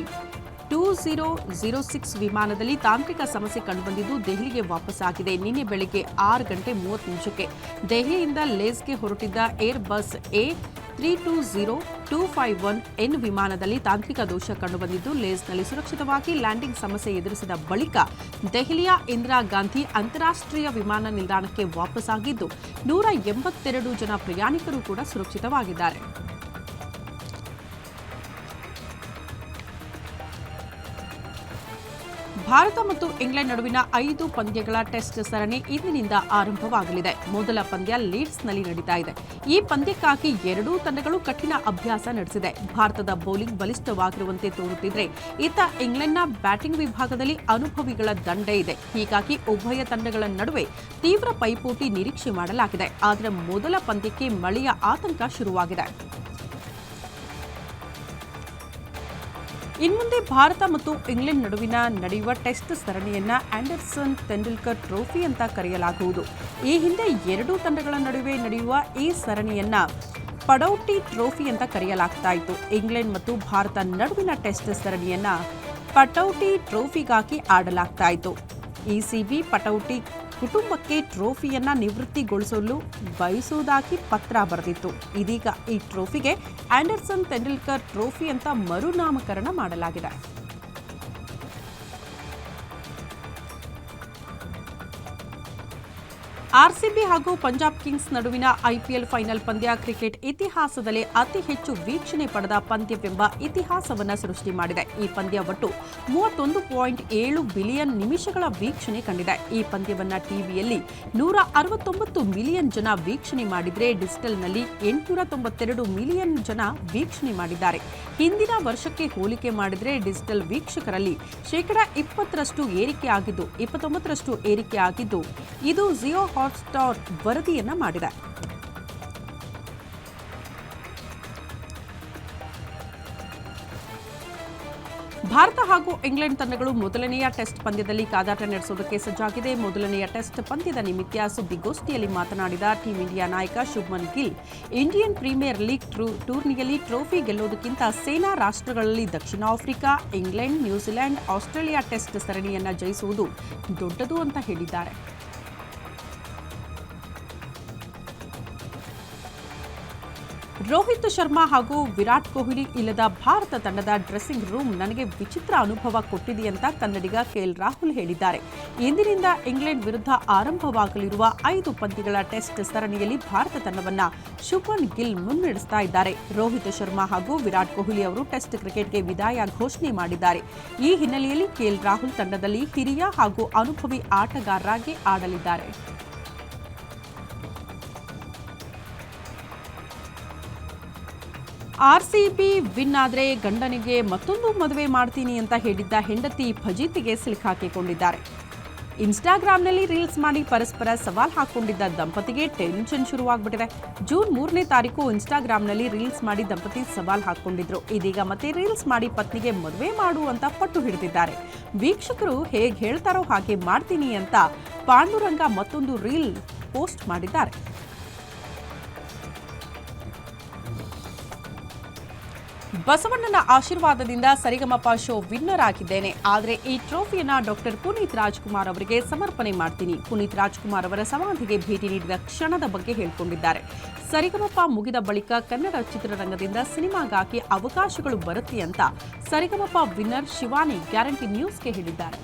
two zero zero six ವಿಮಾನದಲ್ಲಿ ತಾಂತ್ರಿಕ ಸಮಸ್ಯೆ ಕಂಡುಬಂದಿದ್ದು ದೆಹಲಿಗೆ ವಾಪಸ್ಸಾಗಿದೆ ನಿನ್ನೆ ಬೆಳಗ್ಗೆ ಆರು ಗಂಟೆ ಮೂವತ್ತು ನಿಮಿಷಕ್ಕೆ ದೆಹಲಿಯಿಂದ ಲೇಸ್ಗೆ ಹೊರಟಿದ್ದ Airbus A three two zero two five one N ವಿಮಾನದಲ್ಲಿ ತಾಂತ್ರಿಕ ದೋಷ ಕಂಡುಬಂದಿದ್ದು ಲೇಸ್ನಲ್ಲಿ ಸುರಕ್ಷಿತವಾಗಿ ಲ್ಯಾಂಡಿಂಗ್ ಸಮಸ್ಯೆ ಎದುರಿಸಿದ ಬಳಿಕ ದೆಹಲಿಯ ಇಂದಿರಾ ಗಾಂಧಿ ಅಂತಾರಾಷ್ಟ್ರೀಯ ವಿಮಾನ ನಿಲ್ದಾಣಕ್ಕೆ ವಾಪಸ್ಸಾಗಿದ್ದು ನೂರ ಎಂಬತ್ತೆರಡು ಜನ ಪ್ರಯಾಣಿಕರು ಕೂಡ ಸುರಕ್ಷಿತವಾಗಿದ್ದಾರೆ. ಭಾರತ ಮತ್ತು ಇಂಗ್ಲೆಂಡ್ ನಡುವಿನ ಐದು ಪಂದ್ಯಗಳ ಟೆಸ್ಟ್ ಸರಣಿ ಇಂದಿನಿಂದ ಆರಂಭವಾಗಲಿದೆ. ಮೊದಲ ಪಂದ್ಯ ಲೀಡ್ಸ್ನಲ್ಲಿ ನಡೀತಾ ಇದೆ. ಈ ಪಂದ್ಯಕ್ಕಾಗಿ ಎರಡೂ ತಂಡಗಳು ಕಠಿಣ ಅಭ್ಯಾಸ ನಡೆಸಿದೆ. ಭಾರತದ ಬೌಲಿಂಗ್ ಬಲಿಷ್ಠವಾಗಿರುವಂತೆ ತೋರುತ್ತಿದ್ರೆ ಇತ್ತ ಇಂಗ್ಲೆಂಡ್ನ ಬ್ಯಾಟಿಂಗ್ ವಿಭಾಗದಲ್ಲಿ ಅನುಭವಿಗಳ ದಂಡೆ ಇದೆ. ಹೀಗಾಗಿ ಉಭಯ ತಂಡಗಳ ನಡುವೆ ತೀವ್ರ ಪೈಪೋಟಿ ನಿರೀಕ್ಷೆ ಮಾಡಲಾಗಿದೆ. ಆದರೆ ಮೊದಲ ಪಂದ್ಯಕ್ಕೆ ಮಳೆಯ ಆತಂಕ ಶುರುವಾಗಿದೆ. ಇನ್ಮುಂದೆ ಭಾರತ ಮತ್ತು ಇಂಗ್ಲೆಂಡ್ ನಡುವಿನ ನಡೆಯುವ ಟೆಸ್ಟ್ ಸರಣಿಯನ್ನ ಆಂಡರ್ಸನ್ ತೆಂಡೂಲ್ಕರ್ ಟ್ರೋಫಿ ಅಂತ ಕರೆಯಲಾಗುವುದು. ಈ ಹಿಂದೆ ಎರಡೂ ತಂಡಗಳ ನಡುವೆ ನಡೆಯುವ ಈ ಸರಣಿಯನ್ನ ಪಡೌಟಿ ಟ್ರೋಫಿ ಅಂತ ಕರೆಯಲಾಗ್ತಾ ಇತ್ತು. ಇಂಗ್ಲೆಂಡ್ ಮತ್ತು ಭಾರತ ನಡುವಿನ ಟೆಸ್ಟ್ ಸರಣಿಯನ್ನ ಪಟೌಟಿ ಟ್ರೋಫಿಗಾಗಿ ಆಡಲಾಗ್ತಾ ಇತ್ತು. ಇಸಿಬಿ ಪಟೌಟಿ ಕುಟುಂಬಕ್ಕೆ ಟ್ರೋಫಿಯನ್ನ ನಿವೃತ್ತಿಗೊಳಿಸಲು ಬಯಸುವುದಾಗಿ ಪತ್ರ ಬರೆದಿತ್ತು. ಇದೀಗ ಈ ಟ್ರೋಫಿಗೆ ಆಂಡರ್ಸನ್ ತೆಂಡೂಲ್ಕರ್ ಟ್ರೋಫಿ ಅಂತ ಮರುನಾಮಕರಣ ಮಾಡಲಾಗಿದೆ. ಆರ್ಸಿಬಿ ಹಾಗೂ ಪಂಜಾಬ್ ಕಿಂಗ್ಸ್ ನಡುವಿನ ಐಪಿಎಲ್ ಫೈನಲ್ ಪಂದ್ಯ ಕ್ರಿಕೆಟ್ ಇತಿಹಾಸದಲ್ಲಿ ಅತಿ ಹೆಚ್ಚು ವೀಕ್ಷಣೆ ಪಡೆದ ಪಂದ್ಯವೆಂಬ ಇತಿಹಾಸವನ್ನು ಸೃಷ್ಟಿ ಮಾಡಿದೆ. ಈ ಪಂದ್ಯ ಒಟ್ಟು ಮೂವತ್ತೊಂದು ಪಾಯಿಂಟ್ ಏಳು ಬಿಲಿಯನ್ ನಿಮಿಷಗಳ ವೀಕ್ಷಣೆ ಕಂಡಿದೆ. ಈ ಪಂದ್ಯವನ್ನು ಟಿವಿಯಲ್ಲಿ ನೂರ ಅರವತ್ತೊಂಬತ್ತು ಮಿಲಿಯನ್ ಜನ ವೀಕ್ಷಣೆ ಮಾಡಿದರೆ ಡಿಜಿಟಲ್ನಲ್ಲಿ ಎಂಟುನೂರ ತೊಂಬತ್ತೆರಡು ಮಿಲಿಯನ್ ಜನ ವೀಕ್ಷಣೆ ಮಾಡಿದ್ದಾರೆ. ಹಿಂದಿನ ವರ್ಷಕ್ಕೆ ಹೋಲಿಕೆ ಮಾಡಿದರೆ ಡಿಜಿಟಲ್ ವೀಕ್ಷಕರಲ್ಲಿ ಶೇಕಡ ಇಪ್ಪತ್ತರಷ್ಟು ಏರಿಕೆ ಆಗಿದ್ದು, ಇಪ್ಪತ್ತೊಂಬತ್ತರಷ್ಟು ಏರಿಕೆ ಆಗಿದ್ದು, ಇದು ಜಿಯೋ ಹಾಟ್ಸ್ಟಾರ್ ವರದಿಯನ್ನ ಮಾಡಿದೆ. ಭಾರತ ಹಾಗೂ ಇಂಗ್ಲೆಂಡ್ ತಂಡಗಳು ಮೊದಲನೆಯ ಟೆಸ್ಟ್ ಪಂದ್ಯದಲ್ಲಿ ಕಾದಾಟ ನಡೆಸುವುದಕ್ಕೆ ಸಜ್ಜಾಗಿದೆ. ಮೊದಲನೆಯ ಟೆಸ್ಟ್ ಪಂದ್ಯದ ನಿಮಿತ್ತ ಸುದ್ದಿಗೋಷ್ಠಿಯಲ್ಲಿ ಮಾತನಾಡಿದ ಟೀಂ ಇಂಡಿಯಾ ನಾಯಕ Shubman Gill, Indian Premier League true- ಟೂರ್ನಿಯಲ್ಲಿ ಟ್ರೋಫಿ ಗೆಲ್ಲುವುದಕ್ಕಿಂತ ಸೇನಾ ರಾಷ್ಟ್ರಗಳಲ್ಲಿ ದಕ್ಷಿಣ Africa, England New Zealand Australia test ಸರಣಿಯನ್ನು ಜಯಿಸುವುದು ದೊಡ್ಡದು ಅಂತ ಹೇಳಿದ್ದಾರೆ. ರೋಹಿತ್ ಶರ್ಮಾ ಹಾಗೂ ವಿರಾಟ್ ಕೊಹ್ಲಿ ಇಲ್ಲದ ಭಾರತ ತಂಡದ ಡ್ರೆಸ್ಸಿಂಗ್ ರೂಮ್ ನನಗೆ ವಿಚಿತ್ರ ಅನುಭವ ಕೊಟ್ಟಿದೆ ಅಂತ ಕನ್ನಡಿಗ ಕೆಎಲ್ ರಾಹುಲ್ ಹೇಳಿದ್ದಾರೆ. ಇಂದಿನಿಂದ ಇಂಗ್ಲೆಂಡ್ ವಿರುದ್ಧ ಆರಂಭವಾಗಲಿರುವ ಐದು ಪಂದ್ಯಗಳ ಟೆಸ್ಟ್ ಸರಣಿಯಲ್ಲಿ ಭಾರತ ತಂಡವನ್ನ ಶುಭನ್ ಗಿಲ್ ಮುನ್ನಡೆಸ್ತಾ ಇದ್ದಾರೆ. ರೋಹಿತ್ ಶರ್ಮಾ ಹಾಗೂ ವಿರಾಟ್ ಕೊಹ್ಲಿ ಅವರು ಟೆಸ್ಟ್ ಕ್ರಿಕೆಟ್ಗೆ ವಿದಾಯ ಘೋಷಣೆ ಮಾಡಿದ್ದಾರೆ. ಈ ಹಿನ್ನೆಲೆಯಲ್ಲಿ ಕೆಎಲ್ ರಾಹುಲ್ ತಂಡದಲ್ಲಿ ಹಿರಿಯ ಹಾಗೂ ಅನುಭವಿ ಆಟಗಾರರಾಗಿ ಆಡಲಿದ್ದಾರೆ. ಆರ್ಸಿಬಿ ವಿನ್ ಆದರೆ ಗಂಡನಿಗೆ ಮತ್ತೊಂದು ಮದುವೆ ಮಾಡ್ತೀನಿ ಅಂತ ಹೇಳಿದ್ದ ಹೆಂಡತಿ ಫಜೀತಿಗೆ ಸಿಲುಕಾಕಿಕೊಂಡಿದ್ದಾರೆ ಇನ್ಸ್ಟಾಗ್ರಾಮ್ನಲ್ಲಿ ರೀಲ್ಸ್ ಮಾಡಿ ಪರಸ್ಪರ ಸವಾಲ್ ಹಾಕೊಂಡಿದ್ದ ದಂಪತಿಗೆ ಟೆನ್ಷನ್ ಶುರುವಾಗ್ಬಿಟ್ಟಿದೆ. ಜೂನ್ ಮೂರನೇ ತಾರೀಕು ಇನ್ಸ್ಟಾಗ್ರಾಮ್ನಲ್ಲಿ ರೀಲ್ಸ್ ಮಾಡಿ ದಂಪತಿ ಸವಾಲ್ ಹಾಕೊಂಡಿದ್ರು. ಇದೀಗ ಮತ್ತೆ ರೀಲ್ಸ್ ಮಾಡಿ ಪತ್ನಿಗೆ ಮದುವೆ ಮಾಡು ಅಂತ ಪಟ್ಟು ಹಿಡಿದಿದ್ದಾರೆ. ವೀಕ್ಷಕರು ಹೇಗೆ ಹೇಳ್ತಾರೋ ಹಾಗೆ ಮಾಡ್ತೀನಿ ಅಂತ ಪಾಂಡುರಂಗ ಮತ್ತೊಂದು ರೀಲ್ ಪೋಸ್ಟ್ ಮಾಡಿದ್ದಾರೆ. ಬಸವಣ್ಣನ ಆಶೀರ್ವಾದದಿಂದ ಸರಿಗಮಪ ಶೋ ವಿನ್ನರ್ ಆಗಿದ್ದೇನೆ. ಆದರೆ ಈ ಟ್ರೋಫಿಯನ್ನ ಡಾಕ್ಟರ್ ಪುನೀತ್ ರಾಜ್ಕುಮಾರ್ ಅವರಿಗೆ ಸಮರ್ಪಣೆ ಮಾಡ್ತೀನಿ. ಪುನೀತ್ ರಾಜ್ಕುಮಾರ್ ಅವರ ಸಮಾಧಿಗೆ ಭೇಟಿ ನೀಡಿದ ಕ್ಷಣದ ಬಗ್ಗೆ ಹೇಳಿಕೊಂಡಿದ್ದಾರೆ. ಸರಿಗಮಪ ಮುಗಿದ ಬಳಿಕ ಕನ್ನಡ ಚಿತ್ರರಂಗದಿಂದ ಸಿನಿಮಾಗಾಕಿ ಅವಕಾಶಗಳು ಬರುತ್ತೆ ಅಂತ ಸರಿಗಮಪ ವಿನ್ನರ್ ಶಿವಾನಿ ಗ್ಯಾರಂಟಿ ನ್ಯೂಸ್ಗೆ ಹೇಳಿದ್ದಾರೆ.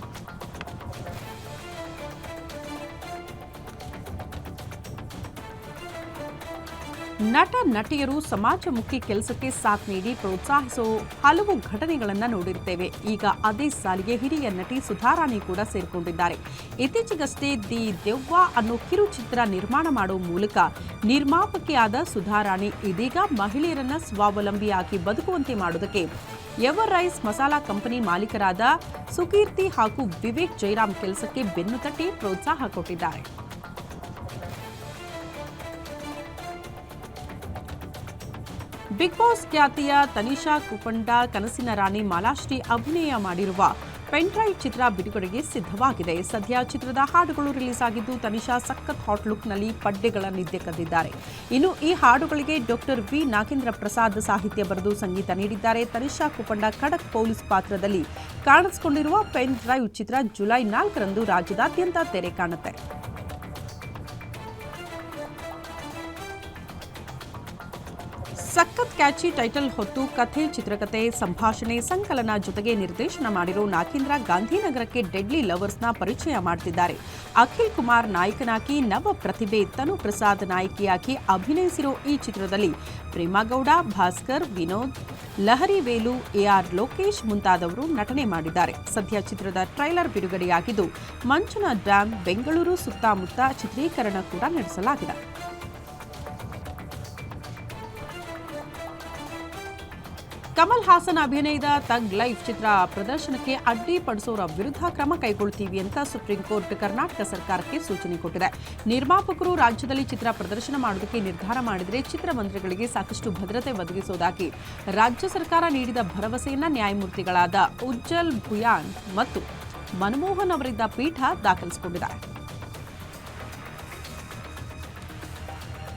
ನಟ, ನಟಿಯರು ಸಮಾಜಮುಖಿ ಕೆಲಸಕ್ಕೆ ಸಾಥ್ ನೀಡಿ ಪ್ರೋತ್ಸಾಹಿಸೋ ಹಲವು ಘಟನೆಗಳನ್ನು ನೋಡಿರ್ತೇವೆ. ಈಗ ಅದೇ ಸಾಲಿಗೆ ಹಿರಿಯ ನಟಿ ಸುಧಾರಾಣಿ ಕೂಡ ಸೇರಿಕೊಂಡಿದ್ದಾರೆ. ಇತ್ತೀಚೆಗಷ್ಟೇ ದಿ ದೆವ್ವ ಅನ್ನೋ ಕಿರುಚಿತ್ರ ನಿರ್ಮಾಣ ಮಾಡೋ ಮೂಲಕ ನಿರ್ಮಾಪಕಿಯಾದ ಸುಧಾರಾಣಿ ಇದೀಗ ಮಹಿಳೆಯರನ್ನ ಸ್ವಾವಲಂಬಿಯಾಗಿ ಬದುಕುವಂತೆ ಮಾಡೋದಕ್ಕೆ ಎವರ್ ರೈಸ್ ಮಸಾಲಾ ಕಂಪನಿ ಮಾಲೀಕರಾದ ಸುಕೀರ್ತಿ ಹಾಗೂ ವಿವೇಕ್ ಜೈರಾಮ್ ಕೆಲಸಕ್ಕೆ ಬೆನ್ನು ತಟ್ಟಿ ಪ್ರೋತ್ಸಾಹ ಕೊಟ್ಟಿದ್ದಾರೆ. ಬಿಗ್ ಬಾಸ್ ಖ್ಯಾತಿಯ ತನಿಷಾ ಕುಪಂಡ, ಕನಸಿನ ರಾಣಿ ಮಾಲಾಶ್ರೀ ಅಭಿನಯ ಮಾಡಿರುವ ಪೆನ್ ಡ್ರೈವ್ ಚಿತ್ರ ಬಿಡುಗಡೆಗೆ ಸಿದ್ಧವಾಗಿದೆ. ಸದ್ಯ ಚಿತ್ರದ ಹಾಡುಗಳು ರಿಲೀಸ್ ಆಗಿದ್ದು, ತನಿಷಾ ಸಖತ್ ಹಾಟ್ ಲುಕ್ನಲ್ಲಿ ಪಡ್ಡೆಗಳ ನಿದ್ದೆ ಕದ್ದಿದ್ದಾರೆ. ಇನ್ನು ಈ ಹಾಡುಗಳಿಗೆ ಡಾಕ್ಟರ್ ವಿ. ನಾಗೇಂದ್ರ ಪ್ರಸಾದ್ ಸಾಹಿತ್ಯ ಬರೆದು ಸಂಗೀತ ನೀಡಿದ್ದಾರೆ. ತನಿಷಾ ಕುಪಂಡ ಖಡಕ್ ಪೊಲೀಸ್ ಪಾತ್ರದಲ್ಲಿ ಕಾಣಿಸಿಕೊಂಡಿರುವ ಪೆನ್ ಡ್ರೈವ್ ಚಿತ್ರ ಜುಲೈ ನಾಲ್ಕರಂದು ರಾಜ್ಯದಾದ್ಯಂತ ತೆರೆ ಕಾಣುತ್ತೆ. ಸಖತ್ ಕ್ಯಾಚಿ ಟೈಟಲ್ ಹೊತ್ತು ಕಥೆ ಚಿತ್ರಕಥೆ ಸಂಭಾಷಣೆ, ಸಂಕಲನ ಜೊತೆಗೆ ನಿರ್ದೇಶನ ಮಾಡಿರೋ ನಾಗೇಂದ್ರ ಗಾಂಧಿನಗರಕ್ಕೆ ಡೆಡ್ಲಿ ಲವರ್ಸ್ನ ಪರಿಚಯ ಮಾಡ್ತಿದ್ದಾರೆ. ಅಖಿಲ್ ಕುಮಾರ್ ನಾಯಕನಾಗಿ ನವ ಪ್ರತಿಭೆ ತನು ಪ್ರಸಾದ್ ನಾಯಕಿಯಾಗಿ ಅಭಿನಯಿಸಿರೋ ಈ ಚಿತ್ರದಲ್ಲಿ ಪ್ರೇಮಗೌಡ ಭಾಸ್ಕರ್, ವಿನೋದ್, ಲಹರಿ ವೇಲು, ಎಆರ್ ಲೋಕೇಶ್ ಮುಂತಾದವರು ನಟನೆ ಮಾಡಿದ್ದಾರೆ. ಸದ್ಯ ಚಿತ್ರದ ಟ್ರೈಲರ್ ಬಿಡುಗಡೆಯಾಗಿದ್ದು ಮಂಚನ ಡ್ಯಾಂ ಬೆಂಗಳೂರು ಸುತ್ತಮುತ್ತ ಚಿತ್ರೀಕರಣ ಕೂಡ ನಡೆಸಲಾಗಿದೆ. ಕಮಲ್ ಹಾಸನ್ ಅಭಿನಯದ ತಗ್ ಲೈಫ್ ಚಿತ್ರ ಪ್ರದರ್ಶನಕ್ಕೆ ಅಡ್ಡಿಪಡಿಸೋರ ವಿರುದ್ಧ ಕ್ರಮ ಕೈಗೊಳ್ತೀವಿ ಅಂತ ಸುಪ್ರೀಂ ಕೋರ್ಟ್ ಕರ್ನಾಟಕ ಸರ್ಕಾರಕ್ಕೆ ಸೂಚನೆ ಕೊಟ್ಟಿದೆ. ನಿರ್ಮಾಪಕರು ರಾಜ್ಯದಲ್ಲಿ ಚಿತ್ರ ಪ್ರದರ್ಶನ ಮಾಡೋದಕ್ಕೆ ನಿರ್ಧಾರ ಮಾಡಿದರೆ ಚಿತ್ರಮಂದಿರಗಳಿಗೆ ಸಾಕಷ್ಟು ಭದ್ರತೆ ಒದಗಿಸುವುದಾಗಿ ರಾಜ್ಯ ಸರ್ಕಾರ ನೀಡಿದ ಭರವಸೆಯನ್ನ ನ್ಯಾಯಮೂರ್ತಿಗಳಾದ ಉಜ್ಜಲ್ ಭುಯಾನ್ ಮತ್ತು ಮನಮೋಹನ್ ಅವರಿದ್ದ ಪೀಠ ದಾಖಲಿಸಿಕೊಂಡಿದೆ